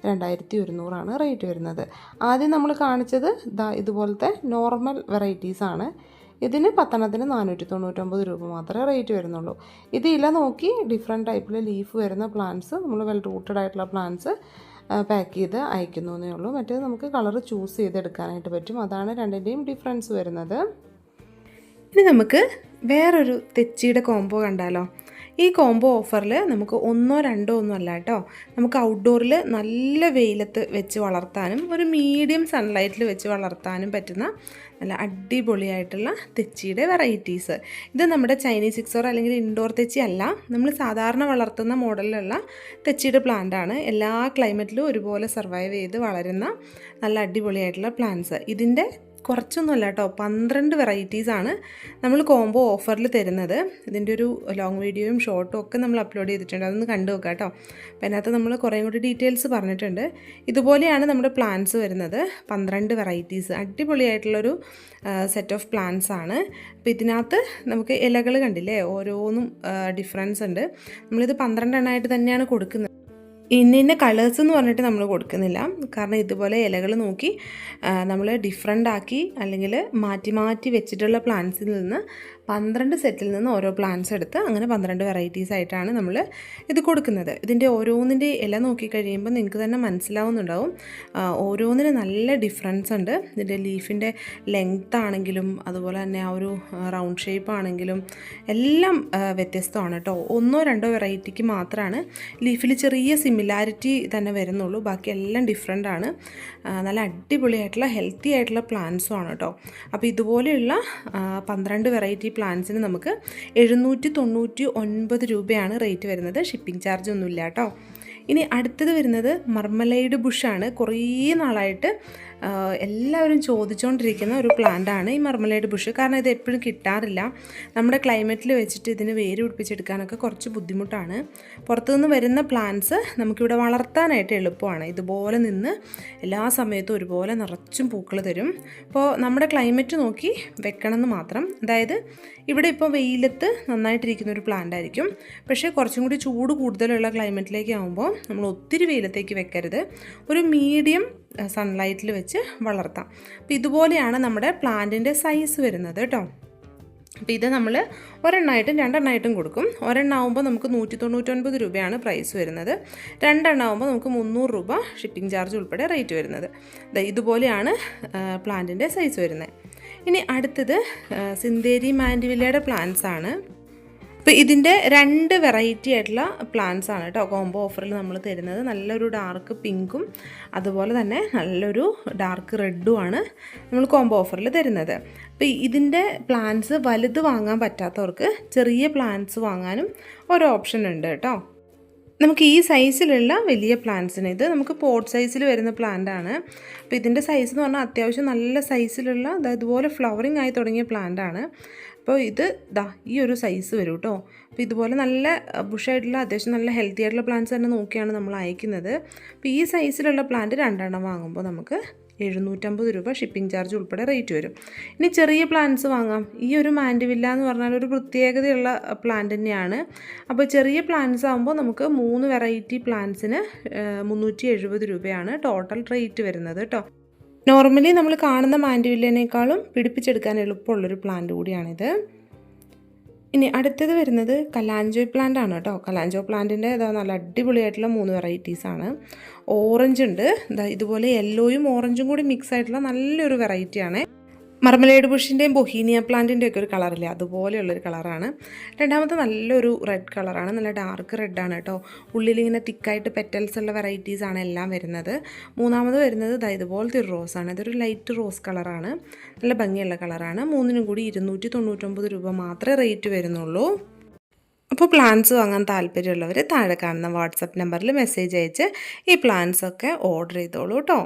രണ്ടായിരത്തി ഒരുന്നൂറാണ് റേറ്റ് വരുന്നത്. ആദ്യം നമ്മൾ കാണിച്ചത് ദാ ഇതുപോലത്തെ നോർമൽ വെറൈറ്റീസ് ആണ്. ഇതിന് പത്തെണ്ണത്തിന് നാനൂറ്റി തൊണ്ണൂറ്റൊമ്പത് രൂപ മാത്രമേ റേറ്റ് വരുന്നുള്ളൂ. ഇത് ഇല നോക്കി ഡിഫറെന്റ് ടൈപ്പിൽ ലീഫ് വരുന്ന പ്ലാന്റ്സ് നമ്മൾ വെൽ റൂട്ടഡ് ആയിട്ടുള്ള പ്ലാന്റ്സ് പാക്ക് ചെയ്ത് അയക്കുന്നു എന്നേ ഉള്ളൂ. മറ്റേത് നമുക്ക് കളർ ചൂസ് ചെയ്തെടുക്കാനായിട്ട് പറ്റും. അതാണ് രണ്ടിന്റെയും ഡിഫറൻസ് വരുന്നത്. ഇനി നമുക്ക് വേറൊരു തെച്ചിയുടെ കോംബോ കണ്ടാലോ. ഈ കോംബോ ഓഫറിൽ നമുക്ക് ഒന്നോ രണ്ടോ ഒന്നും അല്ല കേട്ടോ. നമുക്ക് ഔട്ട്ഡോറിൽ നല്ല വെയിലത്ത് വെച്ച് വളർത്താനും ഒരു മീഡിയം സൺലൈറ്റിൽ വെച്ച് വളർത്താനും പറ്റുന്ന നല്ല അടിപൊളിയായിട്ടുള്ള തെച്ചിയുടെ വെറൈറ്റീസ് ഇത് നമ്മുടെ ചൈനീസ് സിക്സോർ അല്ലെങ്കിൽ ഇൻഡോർ തെച്ചി അല്ല. നമ്മൾ സാധാരണ വളർത്തുന്ന മോഡലിലുള്ള തെച്ചിയുടെ പ്ലാന്റ് ആണ്. എല്ലാ ക്ലൈമറ്റിലും ഒരുപോലെ സർവൈവ് ചെയ്ത് വളരുന്ന നല്ല അടിപൊളിയായിട്ടുള്ള പ്ലാന്റ്സ് ഇതിന്റെ കുറച്ചൊന്നുമല്ല കേട്ടോ പന്ത്രണ്ട് വെറൈറ്റീസാണ് നമ്മൾ കോംബോ ഓഫറിൽ തരുന്നത്. ഇതിന്റെ ഒരു ലോങ് വീഡിയോയും ഷോർട്ടും ഒക്കെ നമ്മൾ അപ്ലോഡ് ചെയ്തിട്ടുണ്ട്. അതൊന്ന് കണ്ടു നോക്കാം കേട്ടോ. അപ്പോൾ അതിനകത്ത് നമ്മൾ കുറേ കൂടി ഡീറ്റെയിൽസ് പറഞ്ഞിട്ടുണ്ട്. ഇതുപോലെയാണ് നമ്മുടെ പ്ലാൻസ് വരുന്നത്. പന്ത്രണ്ട് വെറൈറ്റീസ് അടിപൊളിയായിട്ടുള്ളൊരു സെറ്റ് ഓഫ് പ്ലാൻസ് ആണ്. അപ്പോൾ ഇതിനകത്ത് നമുക്ക് ഇലകൾ കണ്ടില്ലേ? ഓരോന്നും ഡിഫറൻസ് ഉണ്ട്. നമ്മളിത് പന്ത്രണ്ടെണ്ണമായിട്ട് തന്നെയാണ് കൊടുക്കുന്നത്. ഇന്ന ഇന്ന കളേഴ്സ് എന്ന് പറഞ്ഞിട്ട് നമ്മൾ കൊടുക്കുന്നില്ല. കാരണം ഇതുപോലെ ഇലകൾ നോക്കി നമ്മൾ ഡിഫറെന്റ് ആക്കി അല്ലെങ്കിൽ മാറ്റി മാറ്റി വെച്ചിട്ടുള്ള പ്ലാന്റ്സിൽ നിന്ന് പന്ത്രണ്ട് സെറ്റിൽ നിന്ന് ഓരോ പ്ലാന്റ്സ് എടുത്ത് അങ്ങനെ പന്ത്രണ്ട് വെറൈറ്റീസ് ആയിട്ടാണ് നമ്മൾ ഇത് കൊടുക്കുന്നത്. ഇതിന്റെ ഓരോന്നിന്റെ ഇല നോക്കി കഴിയുമ്പോൾ നിങ്ങൾക്ക് തന്നെ മനസ്സിലാവുന്നുണ്ടാവും. ഓരോന്നിന് നല്ല ഡിഫറൻസ് ഉണ്ട്. ഇതിന്റെ ലീഫിന്റെ ലെങ്ത് ആണെങ്കിലും അതുപോലെ തന്നെ ആ ഒരു റൗണ്ട് ഷേപ്പ് ആണെങ്കിലും എല്ലാം വ്യത്യസ്തമാണ് കേട്ടോ. ഒന്നോ രണ്ടോ വെറൈറ്റിക്ക് മാത്രമാണ് ലീഫിൽ ചെറിയ സിമിലാരിറ്റി തന്നെ വരുന്നുള്ളൂ. ബാക്കി എല്ലാം ഡിഫറെന്റ് ആണ്. നല്ല അടിപൊളിയായിട്ടുള്ള ഹെൽത്തി ആയിട്ടുള്ള പ്ലാന്റ്സും ആണ് കേട്ടോ. അപ്പോൾ ഇതുപോലെയുള്ള പന്ത്രണ്ട് വെറൈറ്റി പ്ലാന്റ്സിന് നമുക്ക് എഴുന്നൂറ്റി തൊണ്ണൂറ്റി ഒൻപത് രൂപയാണ് റേറ്റ് വരുന്നത്. ഷിപ്പിംഗ് ചാർജ് ഒന്നുമില്ല കേട്ടോ. ഇനി അടുത്തത് വരുന്നത് മർമലൈഡ് ബുഷാണ് കുറേ നാളായിട്ട് എല്ലാവരും ചോദിച്ചുകൊണ്ടിരിക്കുന്ന ഒരു പ്ലാന്റാണ് ഈ മർമലൈഡ് ബുഷ് കാരണം ഇത് എപ്പോഴും കിട്ടാറില്ല. നമ്മുടെ ക്ലൈമറ്റിൽ വെച്ചിട്ട് ഇതിന് വേര് പിടിപ്പിച്ചെടുക്കാനൊക്കെ കുറച്ച് ബുദ്ധിമുട്ടാണ്. പുറത്തുനിന്ന് വരുന്ന പ്ലാന്റ്സ് നമുക്കിവിടെ വളർത്താനായിട്ട് എളുപ്പമാണ്. ഇതുപോലെ നിന്ന് എല്ലാ സമയത്തും ഒരുപോലെ നിറച്ചും പൂക്കൾ തരും. അപ്പോൾ നമ്മുടെ ക്ലൈമറ്റ് നോക്കി വെക്കണം എന്ന് മാത്രം. അതായത് ഇവിടെ ഇപ്പോൾ വെയിലത്ത് നന്നായിട്ടിരിക്കുന്ന ഒരു പ്ലാന്റ് ആയിരിക്കും. പക്ഷേ കുറച്ചും കൂടി ചൂട് കൂടുതലുള്ള ക്ലൈമറ്റിലേക്ക് ആകുമ്പോൾ നമ്മൾ ഒത്തിരി വെയിലത്തേക്ക് വെക്കരുത്. ഒരു മീഡിയം സൺലൈറ്റിൽ വെച്ച് വളർത്താം. അപ്പോൾ ഇതുപോലെയാണ് നമ്മുടെ പ്ലാന്റിന്റെ സൈസ് വരുന്നത് കേട്ടോ. അപ്പോൾ ഇത് നമ്മൾ ഒരെണ്ണമായിട്ടും രണ്ടെണ്ണമായിട്ടും കൊടുക്കും. ഒരെണ്ണം ഒരെണ്ണമാകുമ്പോൾ നമുക്ക് നൂറ്റി തൊണ്ണൂറ്റൊൻപത് രൂപയാണ് പ്രൈസ് വരുന്നത്. രണ്ടെണ്ണം രണ്ടെണ്ണമാകുമ്പോൾ നമുക്ക് മുന്നൂറ് രൂപ ഷിപ്പിംഗ് ചാർജ് ഉൾപ്പെടെ റേറ്റ് വരുന്നത്. ഇതുപോലെയാണ് പ്ലാന്റിന്റെ സൈസ് വരുന്നത്. ഇനി അടുത്തത് സിന്തേരി മാൻഡിവില്ലയുടെ പ്ലാന്റ്സ് ആണ്. അപ്പോൾ ഇതിന്റെ രണ്ട് വെറൈറ്റി ആയിട്ടുള്ള പ്ലാന്റ്സ് ആണ് കേട്ടോ കോംബോ ഓഫറിൽ നമ്മൾ തരുന്നത്. നല്ലൊരു ഡാർക്ക് പിങ്കും അതുപോലെ തന്നെ നല്ലൊരു ഡാർക്ക് റെഡും ആണ് നമ്മൾ കോംബോ ഓഫറിൽ തരുന്നത്. അപ്പോൾ ഇതിന്റെ പ്ലാന്റ്സ് വലുത് വാങ്ങാൻ പറ്റാത്തവർക്ക് ചെറിയ പ്ലാന്റ്സ് വാങ്ങാനും ഒരു ഓപ്ഷൻ ഉണ്ട് കേട്ടോ. നമുക്ക് ഈ സൈസിലുള്ള വലിയ പ്ലാന്റ്സിന് ഇത് നമുക്ക് പോട്ട് സൈസിൽ വരുന്ന പ്ലാന്റ് ആണ്. അപ്പോൾ ഇതിന്റെ സൈസ് എന്ന് പറഞ്ഞാൽ അത്യാവശ്യം നല്ല സൈസിലുള്ള ഇതുപോലെ ഫ്ലവറിങ് ആയി തുടങ്ങിയ പ്ലാന്റ് ആണ്. അപ്പോൾ ഇത് ദാ ഈ ഒരു സൈസ് വരും കേട്ടോ അപ്പോൾ ഇതുപോലെ നല്ല ബുഷായിട്ടുള്ള അത്യാവശ്യം നല്ല ഹെൽത്തി ആയിട്ടുള്ള പ്ലാന്റ്സ് തന്നെ നോക്കിയാണ് നമ്മൾ അയക്കുന്നത്. അപ്പോൾ ഈ സൈസിലുള്ള പ്ലാന്റ് രണ്ടെണ്ണം വാങ്ങുമ്പോൾ നമുക്ക് എഴുന്നൂറ്റമ്പത് രൂപ ഷിപ്പിംഗ് ചാർജ് ഉൾപ്പെടെ റേറ്റ് വരും. ഇനി ചെറിയ പ്ലാന്റ്സ് വാങ്ങാം. ഈ ഒരു മാൻഡിവില്ല എന്ന് പറഞ്ഞാൽ ഒരു പ്രത്യേകതയുള്ള പ്ലാന്റ് തന്നെയാണ്. അപ്പോൾ ചെറിയ പ്ലാന്റ്സ് ആകുമ്പോൾ നമുക്ക് മൂന്ന് വെറൈറ്റി പ്ലാന്റ്സിന് മുന്നൂറ്റി എഴുപത് രൂപയാണ് ടോട്ടൽ റേറ്റ് വരുന്നത് കേട്ടോ നോർമലി നമ്മൾ കാണുന്ന മാൻഡിവില്ലിനേക്കാളും പിടിപ്പിച്ചെടുക്കാൻ എളുപ്പമുള്ളൊരു പ്ലാന്റ് കൂടിയാണിത്. ഇനി അടുത്തത് വരുന്നത് കലാഞ്ചോ പ്ലാന്റ് ആണ് കേട്ടോ. കലാഞ്ചോ പ്ലാന്റിന്റെ ഇതാ നല്ല അടിപൊളിയായിട്ടുള്ള മൂന്ന് വെറൈറ്റീസ് ആണ്. ഓറഞ്ച് ഉണ്ട്. ഇതാ ഇതുപോലെ യെല്ലോയും ഓറഞ്ചും കൂടി മിക്സ് ആയിട്ടുള്ള നല്ലൊരു വെറൈറ്റി ആണ്. മർമലേഡ് ബുഷിന്റെയും ബൊഹീനിയ പ്ലാന്റിന്റെയൊക്കെ ഒരു കളറില്ലേ അതുപോലെയുള്ളൊരു കളറാണ് രണ്ടാമത്തെ നല്ലൊരു റെഡ് കളറാണ് നല്ല ഡാർക്ക് റെഡാണ് കേട്ടോ. ഉള്ളിലിങ്ങനെ തിക്കായിട്ട് പെറ്റൽസ് ഉള്ള വെറൈറ്റീസ് ആണ് എല്ലാം വരുന്നത്. മൂന്നാമത് വരുന്നത് ഇതാ ഇതുപോലത്തെ ഒരു റോസാണ് ഇതൊരു ലൈറ്റ് റോസ് കളറാണ് നല്ല ഭംഗിയുള്ള കളറാണ് മൂന്നിനും കൂടി ഇരുന്നൂറ്റി തൊണ്ണൂറ്റൊമ്പത് രൂപ മാത്രമേ റേറ്റ് വരുന്നുള്ളൂ. അപ്പോൾ പ്ലാൻസ് വാങ്ങാൻ താല്പര്യമുള്ളവർ താഴെ കാണുന്ന വാട്സപ്പ് നമ്പറിൽ മെസ്സേജ് അയച്ച് ഈ പ്ലാൻസൊക്കെ ഓർഡർ ചെയ്തോളൂ കേട്ടോ.